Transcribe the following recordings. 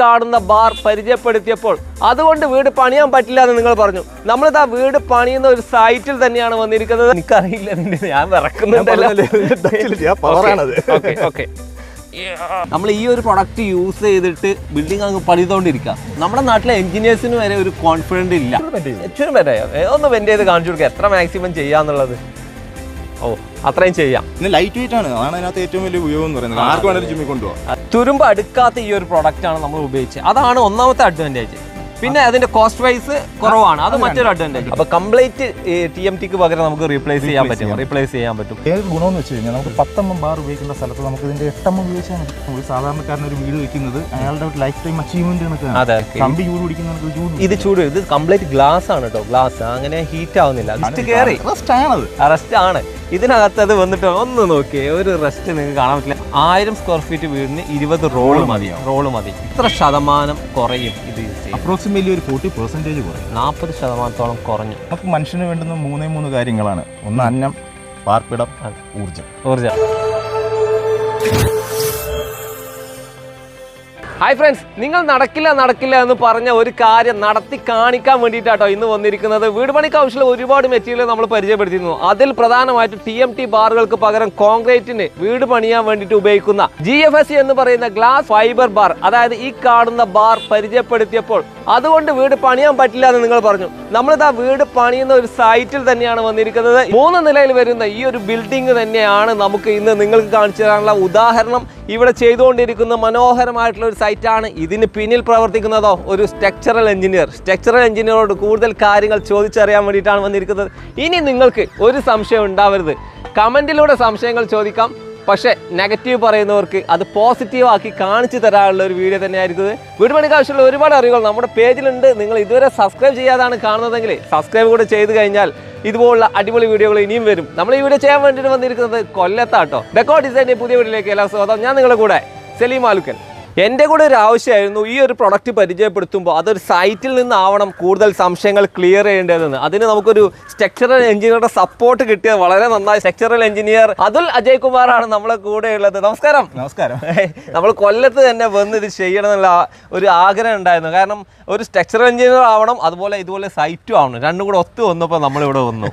കാണുന്ന ബാർ പരിചയപ്പെടുത്തിയപ്പോൾ അതുകൊണ്ട് വീട് പണിയാൻ പറ്റില്ല എന്ന് നിങ്ങൾ പറഞ്ഞു. നമ്മളിത് ആ വീട് പണിയുന്ന ഒരു സൈറ്റിൽ തന്നെയാണ് വന്നിരിക്കുന്നത്. എനിക്കറിയില്ല ഞാൻ ഓക്കെ നമ്മൾ ഈ ഒരു പ്രൊഡക്റ്റ് യൂസ് ചെയ്തിട്ട് ബിൽഡിംഗ് അങ്ങ് പണിതുകൊണ്ടിരിക്കുക നമ്മുടെ നാട്ടിലെ എഞ്ചിനീയേഴ്സിന് വരെ ഒരു കോൺഫിഡന്റ് ഇല്ല. ഒന്ന് വെന്റ് ചെയ്ത് കാണിച്ചു കൊടുക്കുക എത്ര മാക്സിമം ചെയ്യാന്നുള്ളത്? ഓ അത്രയും ചെയ്യാം. പിന്നെ ലൈറ്റ് വെയിറ്റ് ആണ്. അതാണ് അതിനകത്ത് ഏറ്റവും വലിയ ഉപയോഗം എന്ന് പറയുന്നത്. ആർക്ക് വേണമെങ്കിലും ജിമ്മിൽ കൊണ്ടുപോകാം തുരുമ്പ് അടുക്കാത്ത ഈ ഒരു പ്രോഡക്റ്റ് ആണ് നമ്മൾ ഉപയോഗിച്ചത്. അതാണ് ഒന്നാമത്തെ അഡ്വാന്റേജ് പിന്നെ അതിന്റെ കോസ്റ്റ് വൈസ് കുറവാണ്. അത് മറ്റൊരു അഡ്വാന്റേജ് അപ്പൊ കംപ്ലീറ്റ് ടി എം ടിക്ക് പകരം നമുക്ക് റീപ്ലേസ് ചെയ്യാൻ പറ്റും. റീപ്ലേസ് ചെയ്യാൻ പറ്റും. ഏത് ഗുണമെന്ന് വെച്ച് കഴിഞ്ഞാൽ നമുക്ക് പത്തമ്മം ബാർ ഉപയോഗിക്കുന്ന സ്ഥലത്ത് നമുക്ക് ഇതിന്റെ എട്ടമ്മ ഉപയോഗിച്ചാൽ ഒരു സാധാരണക്കാരൻ ഒരു വീട് വെക്കുന്നത് അയാളുടെ ലൈഫ് ടൈം അച്ചീവ്മെന്റ് അതെ കമ്പി ചൂട് പിടിക്കുന്ന ഇത് ചൂട് ഇത് കംപ്ലീറ്റ് ഗ്ലാസ് ആണ് കേട്ടോ ഗ്ലാസ് അങ്ങനെ ഹീറ്റ് ആവുന്നില്ല. റെസ്റ്റ് ആണ് റെസ്റ്റ് ആണ്. ഇതിനകത്ത് അത് വന്നിട്ട് ഒന്ന് നോക്കിയേ. ഒരു റെസ്റ്റ് നിങ്ങൾക്ക് കാണാൻ പറ്റില്ല. ആയിരം സ്ക്വയർ ഫീറ്റ് വീടിന് ഇരുപത് റോൾ മതി. റോൾ മതി. ഇത്ര ശതമാനം കുറയും ഇത് യൂസ് അപ്രോക്സിമേറ്റ്ലി ഒരു ഫോർട്ടി പെർസെന്റേജ് കുറയും. നാൽപ്പത് ശതമാനത്തോളം കുറഞ്ഞു. നമുക്ക് മനുഷ്യന് വേണ്ടുന്ന മൂന്നേ മൂന്ന് കാര്യങ്ങളാണ്. ഒന്ന് അന്നം പാർപ്പിടം ഊർജം ഊർജ ഹായ് ഫ്രണ്ട്സ് നിങ്ങൾ നടക്കില്ല നടക്കില്ല എന്ന് പറഞ്ഞ ഒരു കാര്യം നടത്തി കാണിക്കാൻ വേണ്ടിയിട്ടാട്ടോ ഇന്ന് വന്നിരിക്കുന്നത്. വീട് ആവശ്യമുള്ള ഒരുപാട് മെറ്റീരിയൽ നമ്മൾ പരിചയപ്പെടുത്തിയിരുന്നു. അതിൽ പ്രധാനമായിട്ട് ടി എം ടി ബാറുകൾക്ക് പകരം കോൺക്രീറ്റിന് വീട് പണിയാൻ വേണ്ടിയിട്ട് ഉപയോഗിക്കുന്ന ജി എഫ് എസ് എന്ന് പറയുന്ന ഗ്ലാസ് ഫൈബർ ബാർ അതായത് ഈ കാണുന്ന ബാർ പരിചയപ്പെടുത്തിയപ്പോൾ അതുകൊണ്ട് വീട് പണിയാൻ പറ്റില്ല എന്ന് നിങ്ങൾ പറഞ്ഞു. നമ്മളിതാ വീട് പണിയുന്ന ഒരു സൈറ്റിൽ തന്നെയാണ് വന്നിരിക്കുന്നത്. മൂന്ന് നിലയിൽ വരുന്ന ഈ ഒരു ബിൽഡിംഗ് തന്നെയാണ് നമുക്ക് ഇന്ന് നിങ്ങൾക്ക് കാണിച്ചു തരാനുള്ള ഉദാഹരണം ഇവിടെ ചെയ്തുകൊണ്ടിരിക്കുന്ന മനോഹരമായിട്ടുള്ള ഒരു സൈറ്റാണ് ഇതിന് പിന്നിൽ പ്രവർത്തിക്കുന്നതോ ഒരു സ്ട്രക്ചറൽ എഞ്ചിനീയർ സ്ട്രക്ചറൽ എഞ്ചിനീയറോട് കൂടുതൽ കാര്യങ്ങൾ ചോദിച്ചറിയാൻ വേണ്ടിയിട്ടാണ് വന്നിരിക്കുന്നത്. ഇനി നിങ്ങൾക്ക് ഒരു സംശയം ഉണ്ടാവരുത്. കമന്റിലൂടെ സംശയങ്ങൾ ചോദിക്കാം. പക്ഷേ നെഗറ്റീവ് പറയുന്നവർക്ക് അത് പോസിറ്റീവ് ആക്കി കാണിച്ചു തരാനുള്ള ഒരു വീഡിയോ തന്നെയായിരിക്കും വീടുപണിക്ക് വീട് പണിക്ക് ആവശ്യമുള്ള ഒരുപാട് അറിവുകൾ നമ്മുടെ പേജിലുണ്ട്. നിങ്ങൾ ഇതുവരെ സബ്സ്ക്രൈബ് ചെയ്യാതാണ് കാണുന്നതെങ്കിൽ സബ്സ്ക്രൈബ് കൂടെ ചെയ്ത് കഴിഞ്ഞാൽ ഇതുപോലുള്ള അടിപൊളി വീഡിയോകൾ ഇനിയും വരും. നമ്മൾ ഈ വീഡിയോ ചെയ്യാൻ വേണ്ടിയിട്ട് വന്നിരിക്കുന്നത് കൊല്ലത്താട്ടോ. ഡെക്കോ ഡിസൈന്റെ പുതിയ വീഡിയോയിലേക്ക് എല്ലാ സ്വാഗതം. ഞാൻ നിങ്ങളുടെ കൂടെ സലീം ആലുക്കൽ എന്റെ കൂടെ ഒരു ആവശ്യമായിരുന്നു ഈ ഒരു പ്രൊഡക്റ്റ് പരിചയപ്പെടുത്തുമ്പോൾ അതൊരു സൈറ്റിൽ നിന്നാവണം കൂടുതൽ സംശയങ്ങൾ ക്ലിയർ ചെയ്യേണ്ടതെന്ന്. അതിന് നമുക്കൊരു സ്ട്രക്ചറൽ എഞ്ചിനീയറുടെ സപ്പോർട്ട് കിട്ടിയത് വളരെ നന്നായി. സ്ട്രക്ചറൽ എഞ്ചിനീയർ അതുൽ അജയ് കുമാറാണ് നമ്മളെ കൂടെ ഉള്ളത് നമസ്കാരം. നമസ്കാരം. നമ്മൾ കൊല്ലത്ത് തന്നെ വന്ന് ഇത് ചെയ്യണം എന്നുള്ള ഒരു ആഗ്രഹം ഉണ്ടായിരുന്നു. കാരണം ഒരു സ്ട്രക്ചറൽ എഞ്ചിനീയർ ആവണം അതുപോലെ ഇതുപോലെ സൈറ്റും ആവണം. രണ്ടും കൂടെ ഒത്തു വന്നപ്പോൾ നമ്മളിവിടെ വന്നു.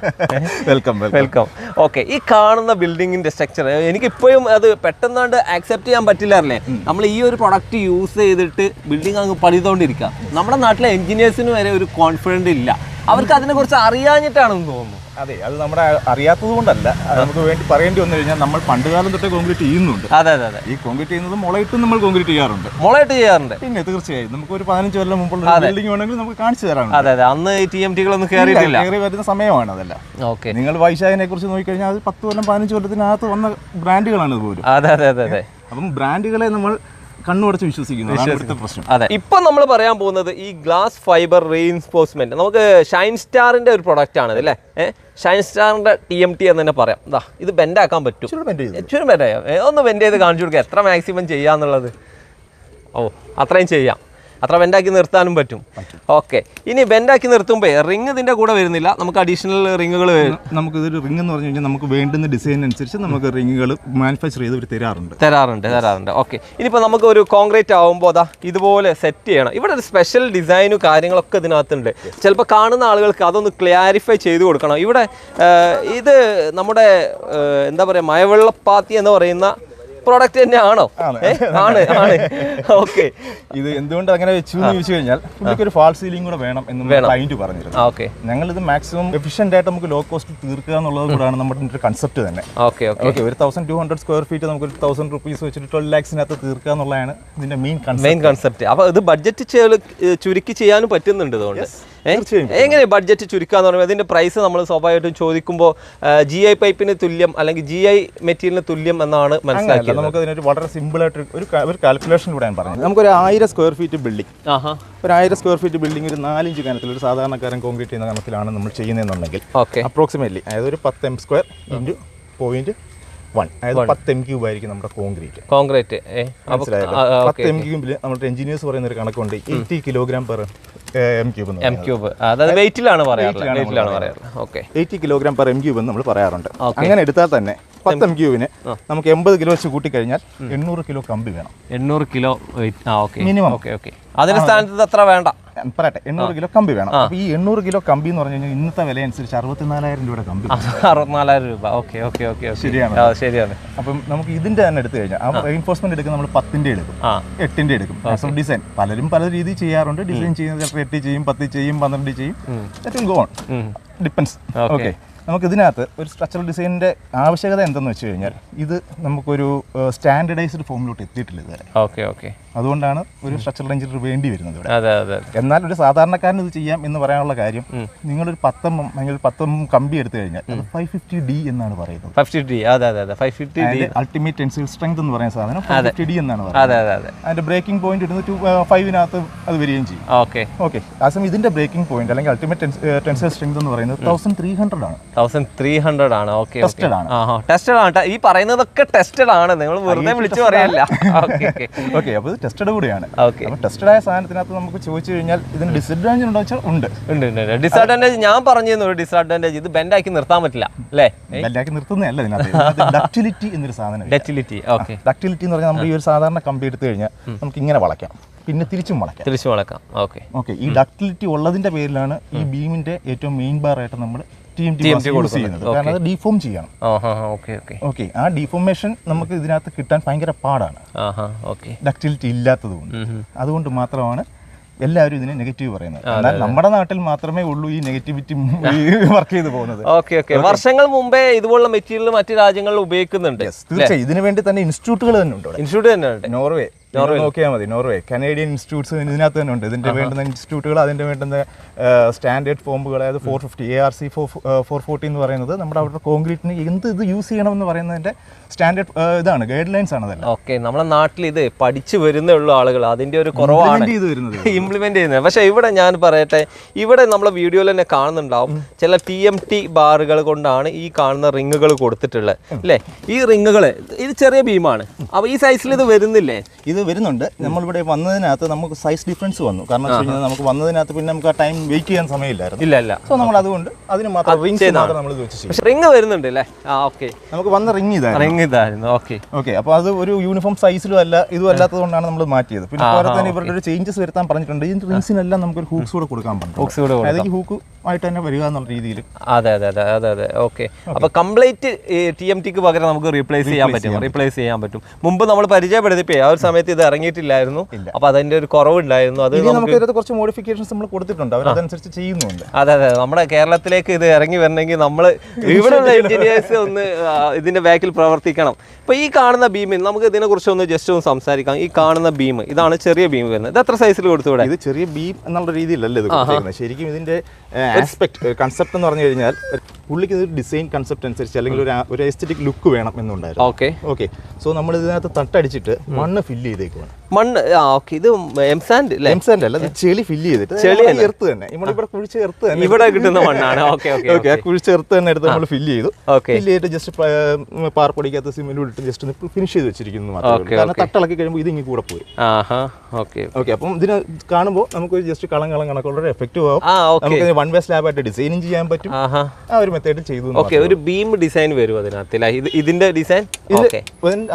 വെൽക്കം വെൽക്കം ഓക്കെ ഈ കാണുന്ന ബിൽഡിങ്ങിന്റെ സ്ട്രക്ചർ എനിക്കിപ്പോഴും അത് പെട്ടെന്നാണ്ട് ആക്സെപ്റ്റ് ചെയ്യാൻ പറ്റില്ലാറില്ലേ നമ്മൾ ഈ ഒരു പ്രൊഡക്റ്റ് യൂസ് ചെയ്തിട്ട് ബിൽഡിംഗ് അങ്ങ് പണിതുകൊണ്ടിരിക്കുക. നമ്മുടെ നാട്ടിലെ എഞ്ചിനീയേഴ്സിന് വരെ ഒരു കോൺഫിഡന്റ് ഇല്ല. അവർക്ക് അതിനെക്കുറിച്ച് അറിയാഞ്ഞിട്ടാണെന്ന് തോന്നുന്നു. അതെ അത് നമ്മുടെ അറിയാത്തത് കൊണ്ടല്ല. നമുക്ക് വേണ്ടി പറയേണ്ടി വന്നു കഴിഞ്ഞാൽ നമ്മൾ പണ്ട് കാലം തൊട്ടേ കോൺക്രീറ്റ് ചെയ്യുന്നുണ്ട്. അതെ അതെ അതെ. ഈ കോൺക്രീറ്റ് ചെയ്യുന്നത് മുളയിട്ടും നമ്മൾ കോൺക്രീറ്റ് ചെയ്യാറുണ്ട്. മുളയിട്ട് ചെയ്യാറുണ്ട്. പിന്നെ തീർച്ചയായും നമുക്ക് ഒരു പതിനഞ്ച് കൊല്ലം മുമ്പുള്ള ബിൽഡിംഗ് വേണമെങ്കിൽ നമുക്ക് കാണിച്ചു തരാം അതെ അതെ. അന്ന് ടി എം ടികളൊന്നും കയറിയിട്ടില്ല കയറി വരുന്ന സമയമാണ് അതല്ല. ഓക്കെ. നിങ്ങൾ വൈശാഖിനെ കുറിച്ച് നോക്കിക്കഴിഞ്ഞാൽ അത് പത്ത് കൊല്ലം പതിനഞ്ച് കൊല്ലത്തിനകത്ത് വന്ന ബ്രാൻഡുകളാണ് പോലും അതെ അതെ അതെ അതെ. അപ്പം ബ്രാൻഡുകളെ നമ്മൾ കണ്ണുടച്ച് വിശ്വസിക്കുന്നു. പ്രശ്നം. അതെ. ഇപ്പൊ നമ്മൾ പറയാൻ പോകുന്നത് ഈ ഗ്ലാസ് ഫൈബർ റീഇൻഫോഴ്സ്മെന്റ് നമുക്ക് ഷൈൻ സ്റ്റാറിന്റെ ഒരു പ്രൊഡക്റ്റ് ആണ് അല്ലേ? ഷൈൻ സ്റ്റാറിന്റെ ടി എം ടി എന്ന് തന്നെ പറയാം. ദാ ഇത് ബെൻഡ് ആക്കാൻ പറ്റും. ഒന്ന് ബെൻഡ് ചെയ്ത് കാണിച്ചു കൊടുക്കുക എത്ര മാക്സിമം ചെയ്യാന്നുള്ളത്? ഓ അത്രയും ചെയ്യാം. അത്ര ബെൻഡാക്കി നിർത്താനും പറ്റും. ഓക്കെ ഇനി ബെൻഡാക്കി നിർത്തുമ്പോൾ റിംഗ് ഇതിന്റെ കൂടെ വരുന്നില്ല. നമുക്ക് അഡീഷണൽ റിങ്ങുകൾ നമുക്ക് ഇതൊരു റിംഗ് എന്ന് പറഞ്ഞു കഴിഞ്ഞാൽ നമുക്ക് വേണ്ടുന്ന ഡിസൈൻ അനുസരിച്ച് നമുക്ക് റിങ്ങുകൾ മാനുഫാക്ചർ ചെയ്ത് തരാറുണ്ട്. തരാറുണ്ട് തരാറുണ്ട്. ഓക്കെ ഇനിയിപ്പോൾ നമുക്ക് ഒരു കോൺക്രീറ്റ് ആവുമ്പോൾ അതാ ഇതുപോലെ സെറ്റ് ചെയ്യണം. ഇവിടെ ഒരു സ്പെഷ്യൽ ഡിസൈനും കാര്യങ്ങളൊക്കെ ഇതിനകത്തുണ്ട്. ചിലപ്പോൾ കാണുന്ന ആളുകൾക്ക് അതൊന്ന് ക്ലാരിഫൈ ചെയ്ത് കൊടുക്കണം. ഇവിടെ ഇത് നമ്മുടെ എന്താ പറയുക മഴവെള്ളപ്പാത്തി എന്ന് പറയുന്ന പ്രോഡക്റ്റ് തന്നെയാണോ? ആണോ? ആണ് ആണ്. ഓക്കെ ഇത് എന്തുകൊണ്ട് അങ്ങനെ വെച്ചു എന്ന് ചോദിച്ചു കഴിഞ്ഞാൽ പുള്ളിക്ക് ഒരു ഫാൾ സീലിംഗ് കൂടെ വേണം എന്ന് ക്ലൈന്റ് പറഞ്ഞിരുന്നു. ഓക്കെ ഞങ്ങൾ ഇത് മാക്സിമം എഫിഷ്യന്റ് ആയിട്ട് നമുക്ക് ലോ കോസ്റ്റ് തീർക്കുക എന്നുള്ളത് കൂടാണ് നമ്മുടെ ഒരു കൺസെപ്റ്റ് തന്നെ. ഓക്കെ ഓക്കെ ഒരു thousand two hundred square feet നമുക്ക് ഒരു തൗസൻഡ് റുപ്പീസ് വെച്ചിട്ട് ട്വൽവ് ലാക്സിനകത്ത് തീർക്കുക എന്നുള്ളതാണ് ഇതിന്റെ മെയിൻ കൺസെപ്റ്റ് മെയിൻ കൺസെപ്റ്റ് അപ്പോൾ ഇത് ബഡ്ജറ്റ് ചുരുക്കി ചെയ്യാനും പറ്റുന്നുണ്ട്? തീർച്ചയായും. എങ്ങനെ ബഡ്ജറ്റ് ചുരുക്കുക എന്ന് പറയുമ്പോൾ അതിന്റെ പ്രൈസ് നമ്മൾ സ്വാഭാവികമായിട്ടും ചോദിക്കുമ്പോൾ ജി ഐ പൈപ്പിന് തുല്യം അല്ലെങ്കിൽ ജി ഐ മെറ്റീരിയലിന് തുല്യം എന്നാണ് മനസ്സിലാക്കിയത്? നമുക്ക് അതിനൊരു വളരെ സിമ്പിൾ ആയിട്ട് ഒരു ഒരു കാൽക്കുലേഷൻ കൂടെ ഞാൻ പറഞ്ഞു നമുക്കൊരു ആയിരം സ്ക്വയർ ഫീറ്റ് ബിൽഡിംഗ് ഒരു ആയിരം സ്ക്വയർ ഫീറ്റ് ബിൽഡിംഗ് ഒരു നാലിഞ്ച് കനത്തിൽ ഒരു സാധാരണക്കാരൻ കോൺക്രീറ്റ് ചെയ്യുന്ന കനത്തിലാണ് നമ്മൾ ചെയ്യുന്നതെന്നുണ്ടെങ്കിൽ ഓക്കെ. അപ്രോക്സിമേറ്റ്ലി അതായത് ഒരു പത്ത് M square into point one അതായത് പത്ത് എം ക്യൂബ് ആയിരിക്കും നമ്മുടെ കോൺക്രീറ്റ് കോൺക്രീറ്റ് മനസ്സിലായല്ലോ? പത്ത് എം ക്യൂബിൽ നമ്മുടെ എഞ്ചിനീയേഴ്സ് പറയുന്ന ഒരു കണക്കുണ്ട് eighty kilogram per M cube M cube അതായത് വെയിറ്റിലാണ് പറയാറുള്ളത്. വെയിറ്റിലാണ് പറയാറുള്ളത്. Okay eighty kilogram per M cube എന്ന് നമ്മൾ പറയാറുണ്ട്. അങ്ങനെ എടുത്താൽ തന്നെ പത്ത് എം ക്യൂവിന് നമുക്ക് എൺപത് കിലോ വെച്ച് കൂട്ടിക്കഴിഞ്ഞാൽ എണ്ണൂറ് കിലോ കമ്പി വേണം. എണ്ണൂറ് കിലോ വെയിറ്റ് ആ ഓക്കെ Minimum. ഓക്കെ ഓക്കെ അതിന് സ്ഥാനത്ത് അത്ര വേണ്ട. പറയട്ടെ. എണ്ണൂറ് കിലോ കമ്പി വേണം. അപ്പൊ ഈ എണ്ണൂറ് കിലോ കമ്പി എന്ന് പറഞ്ഞു കഴിഞ്ഞാൽ ഇന്നത്തെ വില അനുസരിച്ച് അറുപത്തിനാലായിരം രൂപയുടെ കമ്പി അറുപത്തിനാലായിരം രൂപ. ഓക്കെ ഓക്കെ ഓക്കെ ശരിയാണ്. ശരിയാണ്. അപ്പം നമുക്ക് ഇതിന്റെ തന്നെ എടുത്തു കഴിഞ്ഞാൽ ആ റെയിൻഫോഴ്സ്മെന്റ് എടുക്കുന്ന നമ്മൾ പത്തിന്റെ എടുക്കും. എട്ടിന്റെ എടുക്കും. ഡിസൈൻ പലരും പല രീതി ചെയ്യാറുണ്ട്. ഡിസൈൻ ചെയ്യുന്നത് ചിലപ്പോൾ എട്ട് ചെയ്യും പത്ത് ചെയ്യും പന്ത്രണ്ട് ചെയ്യും. ഏറ്റവും ഗോ ഓൺ ഉം. Depends okay. നമുക്ക് ഇതിനകത്ത് ഒരു സ്ട്രക്ചറൽ ഡിസൈനിന്റെ ആവശ്യകത എന്തെന്ന് വെച്ച് കഴിഞ്ഞാൽ ഇത് നമുക്കൊരു സ്റ്റാൻഡേർഡൈസ്ഡ് ഫോമിലോട്ട് എത്തിയിട്ടില്ല ഇതുവരെ. Okay okay. അതുകൊണ്ടാണ് ഒരു സ്ട്രക്ചറൽ എഞ്ചിനീയർ വേണ്ടി വരുന്നത് ഇവിടെ. അതെ അതെ അതെ. എന്നാൽ ഒരു സാധാരണക്കാരൻ ഇത് ചെയ്യാം എന്ന് പറയാനുള്ള കാര്യം നിങ്ങളൊരു പത്തം അല്ലെങ്കിൽ പത്തം കമ്പി എടുത്തു കഴിഞ്ഞാൽ അത് ഫൈവ് ഫിഫ്റ്റി ഡി എന്നാണ് പറയുന്നത്. ഫിഫ്റ്റി ഡി അതെ അതെ അതെ. Five fifty D ultimate tensile strength എന്ന് പറയുന്ന സാധനം ഫിഫ്റ്റി ഡി എന്നാണ് പറയുന്നത്. അതെ അതെ അതെ. അതിന്റെ ബ്രേക്കിംഗ് പോയിന്റ് ഇടുന്ന ടു ഫൈവിനകത്ത് അത് വരികയും ചെയ്യും. ഓക്കെ. ഓക്കെ. അസം ഇതിന്റെ ബ്രേക്കിംഗ് പോയിന്റ് അല്ലെങ്കിൽ അൾട്ടിമേറ്റ് ടെൻസൈൽ സ്ട്രെങ്ത് എന്ന് പറയുന്നത് തൗസൻഡ് ത്രീ ഹൺഡ്രഡ് ആണ്. തൗസൻഡ് ത്രീ ഹൺഡ്രഡ് ആണ്. ഓക്കെ ടെസ്റ്റഡ് ആണ്. ടെസ്റ്റഡ് ആണ്. ഈ പറയുന്നതൊക്കെ ടെസ്റ്റഡ് ആണ്. നിങ്ങൾ വെറുതെ വിളിച്ചു പറയല്ല. Okay okay. അപ്പോൾ ടെസ്റ്റഡ് കൂടിയാണ്. ടെസ്റ്റഡ് ആയ സാധനത്തിനകത്ത് നമുക്ക് ചോദിച്ചു കഴിഞ്ഞാൽ ഇതിന് ഡിസഡ്വാന്റേജ് ഉണ്ടോ വെച്ചാൽ ഉണ്ട്. ഉണ്ട് ഉണ്ട് ഡിസഡ്വാന്റേജ് ഞാൻ പറഞ്ഞിരുന്നു ഒരു ഡിസഡ്വാന്റേജ് ഇത് ബെൻഡാക്കി നിർത്താൻ പറ്റില്ല അല്ലേ? ബെൻഡാക്കി നിർത്തുന്നതല്ല ഇതിനകത്ത്. ഡക്റ്റിലിറ്റി എന്നൊരു സാധനം ഡക്റ്റിലിറ്റി ഓക്കെ ഡക്റ്റിലിറ്റി എന്ന് പറഞ്ഞാൽ നമ്മൾ ഈ ഒരു സാധാരണ കമ്പി എടുത്തു കഴിഞ്ഞാൽ നമുക്ക് ഇങ്ങനെ വളയ്ക്കാം. പിന്നെ തിരിച്ചും വളയ്ക്കാം. തിരിച്ചു വളക്കാം ഓക്കെ ഓക്കെ ഈ ഡക്റ്റിലിറ്റി ഉള്ളതിന്റെ പേരിലാണ് ഈ ബീമിന്റെ ഏറ്റവും മെയിൻ ബാർ ആയിട്ട് നമ്മൾ ടി എം ടി യൂസ് ചെയ്യുന്നത്. കാരണം അത് ഡിഫോം ചെയ്യണം. ഓക്കെ ആ ഡിഫോമേഷൻ നമുക്ക് ഇതിനകത്ത് കിട്ടാൻ ഭയങ്കര പാടാണ്. ഡക്റ്റിലിറ്റി ഇല്ലാത്തത് കൊണ്ട്. അതുകൊണ്ട് മാത്രമാണ് എല്ലാവരും ഇതിനെ നെഗറ്റീവ് പറയുന്നത്. എന്നാൽ നമ്മുടെ നാട്ടിൽ മാത്രമേ ഉള്ളൂ ഈ നെഗറ്റിവിറ്റി വർക്ക് ചെയ്തു പോകുന്നത്. ഓക്കെ ഓക്കെ വർഷങ്ങൾ മുമ്പേ ഇതുപോലുള്ള മെറ്റീരിയൽ മറ്റു രാജ്യങ്ങളിൽ ഉപയോഗിക്കുന്നുണ്ട് തീർച്ചയായും. ഇതിനു വേണ്ടി തന്നെ ഇൻസ്റ്റിറ്റ്യൂട്ടുകൾ തന്നെ ഉണ്ട്. ഇൻസ്റ്റിറ്റ്യൂട്ട് തന്നെ നോർവേ. നോക്കിയാൽ മതി നോർവേ. കനേഡിയൻ ഇൻസ്റ്റിറ്റ്യൂട്ട്സ് ഇതിനകത്ത് തന്നെ ഉണ്ട്. ഇതിന്റെ വേണ്ടുന്ന ഇൻസ്റ്റിറ്റ്യൂട്ടുകൾ അതിന്റെ വേണ്ടുന്ന സ്റ്റാൻഡേർഡ് ഫോമുകൾ അതായത് four fifty A R C four four forty എന്ന് പറയുന്നത് നമ്മുടെ അവരുടെ കോൺക്രീറ്റിന് എന്ത് ഇത് യൂസ് ചെയ്യണം എന്ന് പറയുന്നതിന്റെ സ്റ്റാൻഡേർഡ് ഇതാണ് ഗൈഡ് ലൈൻസ് ആണ് അതല്ല. ഓക്കെ നമ്മുടെ നാട്ടിൽ ഇത് പഠിച്ചു വരുന്നേ ഉള്ളൂ ആളുകൾ. അതിന്റെ ഒരു കുറവാണ്. ഇംപ്ലിമെന്റ് ചെയ്യുന്നത്. പക്ഷേ ഇവിടെ ഞാൻ പറയട്ടെ ഇവിടെ നമ്മളെ വീഡിയോയിൽ തന്നെ കാണുന്നുണ്ടാവും. ചില ടി എം ടി ബാറുകൾ കൊണ്ടാണ് ഈ കാണുന്ന റിങ്ങുകൾ കൊടുത്തിട്ടുള്ളത്. അല്ലേ? ഈ റിങ്ങുകൾ ഇത് ചെറിയ ബീമാണ് അപ്പൊ ഈ സൈസിൽ ഇത് വരുന്നില്ലേ? ഇത് വരുന്നുണ്ട്. നമ്മളിവിടെ വന്നതിനകത്ത് നമുക്ക് സൈസ് ഡിഫറൻസ് വന്നു. കാരണം വെച്ച് കഴിഞ്ഞാൽ നമുക്ക് വന്നതിനകത്ത് പിന്നെ നമുക്ക് ആ ടൈം വെയിറ്റ് ചെയ്യാൻ സമയമില്ലായിരുന്നു. ഇല്ല ഇല്ല. സോ നമ്മൾ അതുകൊണ്ട് അതിന് മാത്രം റിംഗ് മാത്രം നമ്മൾ വെച്ച് റിംഗ് വരുന്നുണ്ട് അല്ലേ ആ ഓക്കെ നമുക്ക് വന്ന റിംഗ് ഇതായിരുന്നു. റിങ് ഇതായിരുന്നു ഓക്കെ ഓക്കെ അപ്പോൾ അത് ഒരു യൂണിഫോം സൈസിലും അല്ല ഇതും അല്ലാത്തത് കൊണ്ടാണ് നമ്മൾ മാറ്റിയത്. പിന്നെ അതുപോലെ തന്നെ ഇവരുടെ ഒരു ചേഞ്ചസ് വരുത്താൻ പറഞ്ഞിട്ടുണ്ട്. ഈ നമുക്ക് ഒരു ഹൂക്സ് കൂടെ കൊടുക്കാൻ പറ്റും ഹൂക്സ് കൂടെ അതായത് ഹൂക്ക് ആയിട്ട് തന്നെ വരിക എന്നുള്ള രീതിയിൽ. അതെ അതെ അതെ അതെ അതെ ഓക്കെ അപ്പൊ കംപ്ലീറ്റ് ടി എം ടിക്ക് പകരം നമുക്ക് റീപ്ലേസ് ചെയ്യാൻ പറ്റും. റീപ്ലേസ് ചെയ്യാൻ പറ്റും. മുമ്പ് നമ്മൾ പരിചയപ്പെടുത്തിപ്പോ ആ ഒരു സമയത്ത് ഇത് ഇറങ്ങിയിട്ടില്ലായിരുന്നു. അപ്പൊ അതിന്റെ ഒരു കുറവുണ്ടായിരുന്നു. അത് നമുക്ക് ഇതിനകത്ത് കുറച്ച് മോഡിഫിക്കേഷൻസ് നമ്മൾ കൊടുത്തിട്ടുണ്ട്. അവർ അതനുസരിച്ച് ചെയ്യുന്നുണ്ട്. അതെ അതെ നമ്മുടെ കേരളത്തിലേക്ക് ഇത് ഇറങ്ങി വരണമെങ്കിൽ നമ്മൾ ഇവിടെയുള്ള എഞ്ചിനീയേഴ്സ് ഒന്ന് ഇതിന്റെ ബാക്കിൽ പ്രവർത്തിക്കണം. ഇപ്പൊ ഈ കാണുന്ന ബീമിൽ നമുക്ക് ഇതിനെ കുറിച്ച് ഒന്ന് ജസ്റ്റ് ഒന്ന് സംസാരിക്കാം. ഈ കാണുന്ന ബീം ഇതാണ് ചെറിയ ബീം വരുന്നത്. ഇത് എത്ര സൈസിൽ കൊടുത്തുവിടെ ഇത് ചെറിയ ബീം എന്നുള്ള രീതിയിലല്ലേ ഇത് ശരിക്കും ഇതിന്റെ ആസ്പെക്ട് കൺസെപ്റ്റ് എന്ന് പറഞ്ഞു കഴിഞ്ഞാൽ പുള്ളിക്ക് ഒരു ഡിസൈൻ കൺസെപ്റ്റ് അനുസരിച്ച് അല്ലെങ്കിൽ ഒരു ഒരു എസ്തറ്റിക് ലുക്ക് വേണം എന്നുണ്ടായിരുന്നു. ഓക്കെ ഓക്കെ സോ നമ്മൾ ഇതിനകത്ത് തട്ടടിച്ചിട്ട് മണ്ണ് ഫില്ല് ചെയ്തേക്കുവാണ്. മണ്ണ് ഓക്കെ ഇത് എംസാൻഡ് എംസാൻഡ് അല്ല ചെളി ഫില്ല് ചെയ്തിട്ട്. ചെളി എർത്ത് തന്നെ. ഇവിടെ കുഴിച്ച് എർത്ത് തന്നെ. ഇവിടെ കിട്ടുന്ന മണ്ണാണ്. ഓക്കെ ഓക്കെ ഓക്കെ ആ കുഴിച്ച് എർത്ത് തന്നെ എടുത്ത് നമ്മൾ ഫില്ല് ചെയ്തു. ഓക്കെ ഫില്ല് ചെയ്തിട്ട് ജസ്റ്റ് പാർപ്പൊടിക്കാത്ത സിമെന്റ് ഇട്ട് ജസ്റ്റ് ഒന്ന് ഫിനിഷ് ചെയ്ത് വെച്ചിരിക്കുന്നു മാത്രമേ. കാരണം തട്ടിളക്കി കഴിയുമ്പോൾ ഇത് ഇങ്ങനെ കൂടെ പോയി. ആഹാ ഓക്കെ ഓക്കെ അപ്പം ഇതിന് കാണുമ്പോൾ നമുക്ക് ജസ്റ്റ് കളം കളം കണക്കുള്ള ഒരു എഫക്റ്റ് ആവും. ആ ഓക്കെ നമുക്ക് വൺ വേ സ്ലാബ് ആയിട്ട് ഡിസൈനും ചെയ്യാൻ പറ്റും. ആ ഒരു മെത്തേഡ് ചെയ്തു ഓക്കെ ഒരു ബീം ഡിസൈൻ വരും അതിനകത്ത് ഇതിന്റെ ഡിസൈൻ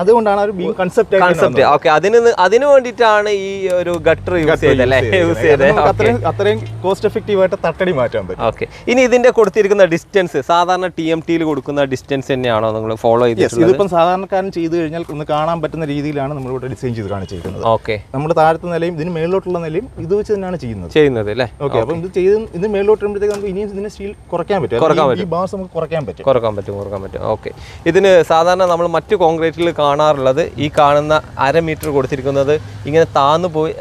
അതുകൊണ്ടാണ് ഒരു ബീം കൺസെപ്റ്റ് കൺസെപ്റ്റ് ഓക്കെ അതിന് അതിന് വേണ്ടിയിട്ടാണ് ഈ ഒരു ഗട്ടർ യൂസ് ചെയ്തല്ലേ യൂസ് ചെയ്തത്. അത്രയും അത്രയും കോസ്റ്റ് എഫക്റ്റീവ് ആയിട്ട് തട്ടടി മാറ്റാൻ പറ്റും. ഓക്കെ ഇനി ഇതിന്റെ കൊടുത്തിരിക്കുന്ന ഡിസ്റ്റൻസ് സാധാരണ ടി എം ടിയിൽ കൊടുക്കുന്ന ഡിസ്റ്റൻസ് തന്നെയാണോ നിങ്ങൾ ഫോളോ ചെയ്ത് ചെയ്തിട്ടുള്ളത്? ഇതിപ്പം സാധാരണക്കാരൻ ചെയ്തു കഴിഞ്ഞാൽ ഒന്ന് കാണാൻ പറ്റുന്ന രീതിയിലാണ് നമ്മൾ ഇവിടെ ഡിസൈൻ ചെയ്ത് കാണിച്ചിരിക്കുന്നത്. ഓക്കെ നമ്മൾ താഴത്തെ നിലയും ഇതിന് മേളിലോട്ടുള്ള നിലയും ഇത് വെച്ച് തന്നെയാണ് ചെയ്യുന്നത്. ചെയ്യുന്നത് അല്ലേ? ഓക്കെ അപ്പം ഇത് ചെയ്ത് ഇത് മേളിലോട്ട് വരുമ്പോഴത്തേക്ക് നമുക്ക് ഇനിയും ഇതിനെ സ്റ്റീൽ കുറയ്ക്കാൻ പറ്റും. കുറയ്ക്കാൻ അല്ലെങ്കിൽ ഈ ബാസ് നമുക്ക് കുറയ്ക്കാൻ പറ്റും. കുറയ്ക്കാൻ പറ്റും കുറയ്ക്കാൻ പറ്റും. ഓക്കെ ഇതിന് സാധാരണ നമ്മൾ മറ്റു കോൺക്രീറ്റിൽ കാണാറുള്ളത് ഈ കാണുന്ന അര മീറ്റർ കൊടുത്തിരിക്കുന്നത് ഇങ്ങനെ താന്നു പോയി.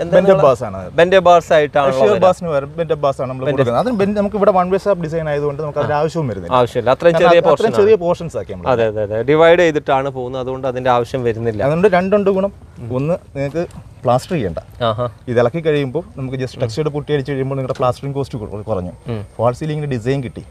ബാസ് ആണ്. ബാസ് ആയിട്ടാണ് ബാസിന് ബാസ് ആണ് നമ്മൾ കൊടുക്കുന്നത്. അതിന് നമുക്ക് ഇവിടെ വൺ വേ സ്റ്റാപ്പ് ഡിസൈൻ ആയതുകൊണ്ട് നമുക്ക് അതിന്റെ ആവശ്യവും വരുന്നില്ല. ആവശ്യമില്ല. അത്രയും ചെറിയ പോർഷൻ ചെറിയ പോർഷൻസ് ആക്കി നമ്മൾ അതെ അതെ അതെ. ഡിവൈഡ് ചെയ്തിട്ടാണ് പോകുന്നത്. അതുകൊണ്ട് അതിന്റെ ആവശ്യം വരുന്നില്ല. അതുകൊണ്ട് രണ്ടുണ്ട് ഗുണം. ഒന്ന് നിങ്ങൾക്ക് പ്ലാസ്റ്റർ ചെയ്യണ്ട. ഇത് ഇളക്കി കഴിയുമ്പോൾ നമുക്ക് ജസ്റ്റ് ടെക്സ്റ്റൈഡ് പൊട്ടി അടിച്ച് കഴിയുമ്പോൾ നിങ്ങളുടെ പ്ലാസ്റ്ററിംഗ് കോസ്റ്റ് കുറഞ്ഞു. ഫാൾ സീലിംഗിന്റെ ഡിസൈൻ കിട്ടി.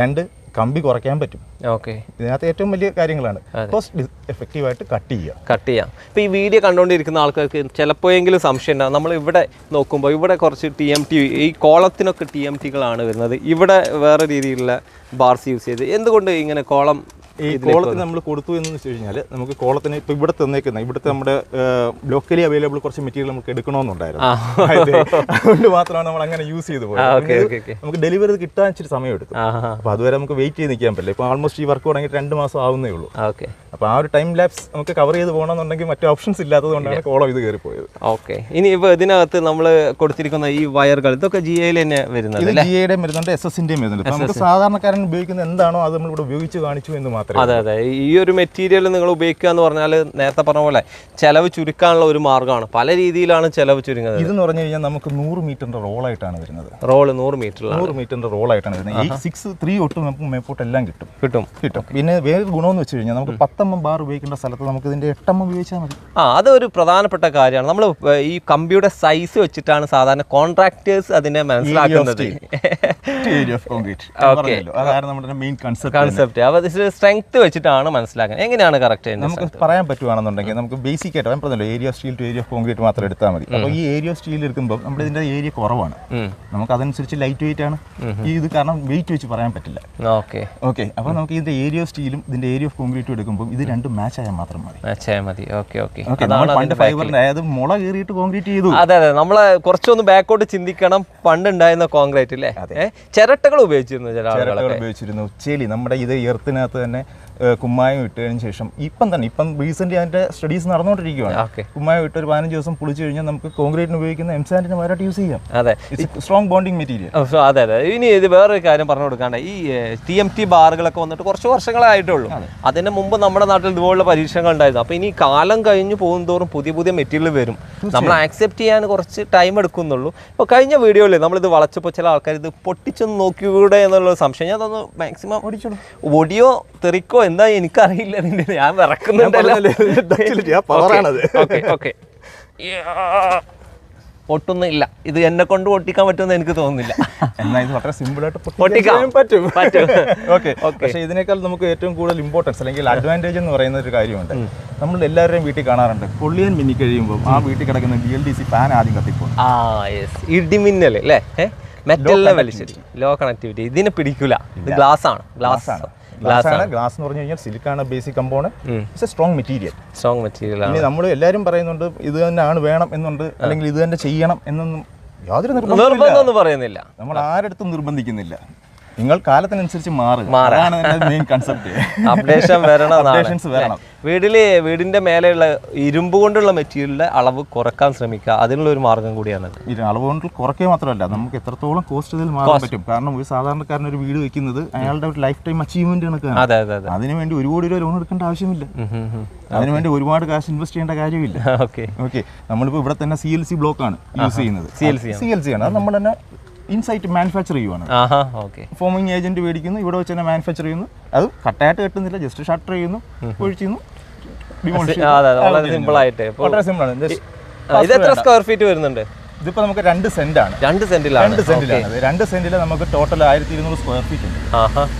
രണ്ട് കമ്പി കുറയ്ക്കാൻ പറ്റും. ഓക്കെ. ഇതിനകത്ത് ഏറ്റവും വലിയ കാര്യങ്ങളാണ്. കോസ്റ്റ് എഫക്റ്റീവ് ആയിട്ട് കട്ട് ചെയ്യുക കട്ട് ചെയ്യാം. ഇപ്പോൾ ഈ വീഡിയോ കണ്ടുകൊണ്ടിരിക്കുന്ന ആൾക്കാർക്ക് ചിലപ്പോഴെങ്കിലും സംശയം ഉണ്ടാകും നമ്മൾ ഇവിടെ നോക്കുമ്പോൾ ഇവിടെ കുറച്ച് ടി എം ടി ഈ കോളത്തിനൊക്കെ ടി എം ടികളാണ് വരുന്നത്. ഇവിടെ വേറെ രീതിയിലുള്ള ബാർസ് യൂസ് ചെയ്ത്. എന്തുകൊണ്ട് ഇങ്ങനെ കോളം ഈ കോളത്തിന് നമ്മൾ കൊടുത്തു എന്ന് വെച്ച് കഴിഞ്ഞാൽ നമുക്ക് കോളത്തിന് ഇപ്പൊ ഇവിടെ തന്നേക്കുന്ന ഇവിടുത്തെ നമ്മുടെ ലോക്കലി അവൈലബിൾ കുറച്ച് മെറ്റീരിയൽ നമുക്ക് എടുക്കണമെന്നുണ്ടായിരുന്നു. അതുകൊണ്ട് മാത്രമാണ് നമ്മൾ അങ്ങനെ യൂസ് ചെയ്ത് പോകുന്നത് പോയത് നമുക്ക് ഡെലിവറി കിട്ടാൻ ഇച്ചിരി സമയം എടുത്തു അപ്പോൾ അതുവരെ നമുക്ക് വെയിറ്റ് ചെയ്ത് നിൽക്കാൻ പറ്റില്ല. ഇപ്പോൾ ആൾമോസ്റ്റ് ഈ വർക്ക് തുടങ്ങിയിട്ട് രണ്ട് മാസം ആവുന്നേ ഉള്ളൂ. ഓക്കെ. അപ്പോൾ ആ ഒരു ടൈം ലാപ്സ് നമുക്ക് കവർ ചെയ്ത് പോകണമെന്നുണ്ടെങ്കിൽ മറ്റു ഓപ്ഷൻസ് ഇല്ലാത്തതുകൊണ്ടാണ് കോളം ഇത് കയറി പോയത് ഓക്കെ. ഇനി ഇപ്പോൾ ഇതിനകത്ത് നമ്മൾ കൊടുത്തിരിക്കുന്ന ഈ വയറുകൾ ഇതൊക്കെ ജി ഐയിൽ തന്നെ വരുന്നത് ജി ഐയുടെയും വരുന്നുണ്ട് എസ് എസിന്റെയും വരുന്നുണ്ട്. നമുക്ക് സാധാരണക്കാരൻ ഉപയോഗിക്കുന്ന എന്താണോ അത് നമ്മൾ ഇവിടെ ഉപയോഗിച്ച് കാണിച്ചു എന്ന് മാത്രമേ അതെ അതെ. ഈ ഒരു മെറ്റീരിയൽ നിങ്ങൾ ഉപയോഗിക്കുക എന്ന് പറഞ്ഞാൽ നേരത്തെ പറഞ്ഞ പോലെ ചെലവ് ചുരുക്കാനുള്ള ഒരു മാർഗമാണ് പല രീതിയിലാണ് ചെലവ് ചുരുങ്ങുന്നത്. ഇതെന്ന് പറഞ്ഞു കഴിഞ്ഞാൽ നമുക്ക് നൂറ് മീറ്ററിന്റെ റോളായിട്ടാണ് വരുന്നത്. റോൾ നൂറ് മീറ്റർ നൂറ് മീറ്ററിന്റെ റോളായിട്ടാണ് വരുന്നത്. ഈ സിക്സ് ത്രീ ഒട്ടും നമുക്ക് മേപ്പോട്ട് എല്ലാം കിട്ടും. കിട്ടും. കിട്ടും. പിന്നെ വേറെ ഗുണമെന്ന് വെച്ച് കഴിഞ്ഞാൽ നമുക്ക് പത്തമ്മം ബാർ ഉപയോഗിക്കേണ്ട സ്ഥലത്ത് നമുക്ക് ഇതിന്റെ എട്ടമ്മം ഉപയോഗിച്ചാൽ മതി. ആ അതൊരു പ്രധാനപ്പെട്ട കാര്യമാണ്. നമ്മൾ ഈ കമ്പിയുടെ സൈസ് വെച്ചിട്ടാണ് സാധാരണ കോൺട്രാക്ടേഴ്സ് അതിനെ മനസ്സിലാക്കുന്നത്. അതാണ് നമ്മുടെ മെയിൻ കൺസെപ്റ്റ് കൺസെപ്റ്റ് അപ്പോൾ സ്ട്രെങ്ത് വെച്ചിട്ടാണ് മനസ്സിലാക്കുന്നത്. എങ്ങനെയാണ് കറക്റ്റ് നമുക്ക് പറയാൻ പറ്റുവാണെന്നുണ്ടെങ്കിൽ നമുക്ക് ബേസിക് ആയിട്ട് ഞാൻ പറഞ്ഞല്ലോ area steel to area of concrete മാത്രം എടുത്താൽ മതി. അപ്പോൾ ഈ ഏരിയ സ്റ്റീൽ എടുക്കുമ്പോൾ നമ്മുടെ ഇതിന്റെ ഏരിയ കുറവാണ്. നമുക്ക് അതനുസരിച്ച് ലൈറ്റ് വെയിറ്റ് ആണ് ഈ ഇത് കാരണം വെയിറ്റ് വെച്ച് പറയാൻ പറ്റില്ല. ഓക്കെ. ഓക്കെ. അപ്പോൾ നമുക്ക് ഇതിന്റെ ഏരിയ ഓഫ് സ്റ്റീലും ഇതിന്റെ ഏരിയ ഓഫ് കോൺക്രീറ്റും എടുക്കുമ്പോൾ ഇത് രണ്ടും മാച്ച് ആയാൽ മാത്രം മതി. മാച്ച് ആയാൽ മതി. Okay okay. ഓക്കെ നമ്മൾ പണ്ട് ഫൈബറിന്റെ അതായത് മുള കീറിയിട്ട് കോൺക്രീറ്റ് ചെയ്തു. അതെ അതെ. നമ്മൾ കുറച്ചൊന്ന് ബാക്കോട്ട് ചിന്തിക്കണം. പണ്ട് ഉണ്ടായിരുന്ന കോൺക്രീറ്റ് അല്ലേ? ചിരട്ടകൾ ഉപയോഗിച്ചിരുന്നു ചില ഉപയോഗിച്ചിരുന്നു. ചെളി നമ്മുടെ ഇത് എർത്തിനകത്ത് തന്നെ ね。കുമ്മായം ഇട്ടതിന് ശേഷം ഇപ്പം തന്നെ ഇപ്പം റീസെന്റ് അതിന്റെ സ്റ്റഡീസ് നടന്നുകൊണ്ടിരിക്കുകയാണ് കുമ്മായം ഇട്ട് ഒരു പതിനഞ്ച് ദിവസം പുളിച്ചു കഴിഞ്ഞാൽ നമുക്ക് കോൺക്രീറ്റിന് ഉപയോഗിക്കുന്ന എംസാൻഡിന് പകരമായിട്ട് യൂസ് ചെയ്യാം. അതെ. സ്ട്രോങ് ബോണ്ടിങ് മെറ്റീരിയൽ അതെ അതെ. ഇനി ഇത് വേറൊരു കാര്യം പറഞ്ഞു കൊടുക്കാണ്ട്. ഈ ടി എം ടി ബാറുകളൊക്കെ വന്നിട്ട് കുറച്ച് വർഷങ്ങളായിട്ടുള്ളൂ. അതിന് മുമ്പ് നമ്മുടെ നാട്ടിൽ ഇതുപോലുള്ള പരീക്ഷണങ്ങൾ ഉണ്ടായിരുന്നു. അപ്പോൾ ഇനി കാലം കഴിഞ്ഞ് പോകുന്നതോറും പുതിയ പുതിയ മെറ്റീരിയൽ വരും. നമ്മൾ ആക്സെപ്റ്റ് ചെയ്യാൻ കുറച്ച് ടൈം എടുക്കുന്നുള്ളൂ. ഇപ്പോൾ കഴിഞ്ഞ വീഡിയോയിൽ നമ്മളിത് വളച്ചപ്പോൾ ചില ആൾക്കാർ ഇത് പൊട്ടിച്ചൊന്ന് നോക്കിയൂടെ എന്നുള്ള സംശയം. ഞാൻ അതൊന്ന് മാക്സിമം ഒടിയോ തെറിക്കോ എന്താ എനിക്കറിയില്ല നിന്റെ ഞാൻ വിറക്കുന്നുണ്ടല്ലോ. പൊട്ടുന്നില്ല. ഇത് എന്നെ കൊണ്ട് പൊട്ടിക്കാൻ പറ്റുമെന്ന് എനിക്ക് തോന്നുന്നില്ല. എന്നാൽ ഇത് വളരെ സിമ്പിൾ ആയിട്ട് പൊട്ടിക്കാൻ പറ്റും. പറ്റും. ഓക്കെ. പക്ഷേ ഇതിനേക്കാൾ നമുക്ക് ഏറ്റവും കൂടുതൽ ഇമ്പോർട്ടൻസ് അല്ലെങ്കിൽ അഡ്വാന്റേജ് എന്ന് പറയുന്ന ഒരു കാര്യമുണ്ട്. നമ്മൾ എല്ലാവരുടെയും വീട്ടിൽ കാണാറുണ്ട്. പൊള്ളിയൻ മിന്നി കഴിയുമ്പോൾ ആ വീട്ടിൽ കിടക്കുന്ന D L D C fan ആദ്യം കത്തിപ്പോകും. ആ യെസ് ഇടിമിന്നൽ അല്ലേ? മെറ്റലിനെ വലിച്ചെടി ലോ കണക്ടിവിറ്റി ഇതിനെ പിടിക്കില്ല ഇത് ഗ്ലാസ് ആണ്. ഗ്ലാസ് ഗ്ലാസ് ഗ്ലാസ് ആണ്. ഗ്ലാസ് എന്ന് പറഞ്ഞു കഴിഞ്ഞാൽ സിലിക്കാണ് basic component it's a strong material strong material ആണ്. നമ്മൾ എല്ലാവരും പറയുന്നുണ്ട് ഇത് തന്നെയാണ് വേണം എന്നുണ്ട്. അല്ലെങ്കിൽ ഇത് തന്നെ ചെയ്യണം എന്നൊന്നും യാതൊരു നിർബന്ധം നിർബന്ധമൊന്നും പറയുന്നില്ല. നമ്മൾ ആരടുത്തും നിർബന്ധിക്കുന്നില്ല. നിങ്ങൾ കാലത്തിനനുസരിച്ച് മാറും. മെയിൻ കൺസെപ്റ്റ് അപ്ഡേഷൻ വരണം അപ്ഡേഷൻസ് വരണം. വീട്ടിൽ വീടിന്റെ മേലെയുള്ള ഇരുമ്പ് കൊണ്ടുള്ള മെറ്റീരിയലിന്റെ അളവ് കുറയ്ക്കാൻ ശ്രമിക്കുക. അതിനുള്ള ഒരു മാർഗം കൂടിയാണ് അളവ് കൊണ്ട് കുറയ്ക്കുക മാത്രമല്ല നമുക്ക് എത്രത്തോളം കോസ്റ്റ് ഇതിൽ മാറാൻ പറ്റും? കാരണം ഒരു സാധാരണക്കാരൻ ഒരു വീട് വെക്കുന്നത് അയാളുടെ ഒരു ലൈഫ് ടൈം അച്ചീവ്മെന്റ് കണക്കാണ് അതെ അതെ അതെ. അതിനുവേണ്ടി ഒരുപാട് രൂപ ലോൺ എടുക്കേണ്ട ആവശ്യമില്ല. അതിനുവേണ്ടി ഒരുപാട് കാശ് ഇൻവെസ്റ്റ് ചെയ്യേണ്ട കാര്യമില്ല. ഓക്കെ ഓക്കെ നമ്മളിപ്പോൾ ഇവിടെ തന്നെ സി എൽ സി ബ്ലോക്ക് ആണ് യൂസ് ചെയ്യുന്നത്. സി എൽ സി ആണ്. അത് നമ്മൾ തന്നെ ഇൻസൈറ്റ് മാനുഫാക്ചർ ചെയ്യുവാണ്. ഫോമിങ് ഫോമിംഗ് ഏജന്റ് മേടിക്കുന്നു ഇവിടെ വെച്ച് തന്നെ മാനുഫാക്ചർ ചെയ്യുന്നു. അത് കട്ടായിട്ട് കെട്ടുന്നില്ല ജസ്റ്റ് ഷട്ടർ ചെയ്യുന്നു ഒഴിച്ചു demolish അതെ അതെ വളരെ സിമ്പിൾ ആയിട്ട്. വളരെ സിമ്പിൾ ആണ്. ഇത് എത്ര സ്ക്വയർ ഫീറ്റ് വരുന്നുണ്ട്? ഇതിപ്പോ നമുക്ക് രണ്ട് സെന്റ് ആണ്. രണ്ട് സെന്റിലാണ് രണ്ട് സെന്റിലാണ്. രണ്ട് സെന്റിൽ നമുക്ക് ടോട്ടൽ ആയിരത്തി ഇരുന്നൂറ് സ്ക്വയർ ഫീറ്റ് ഉണ്ട്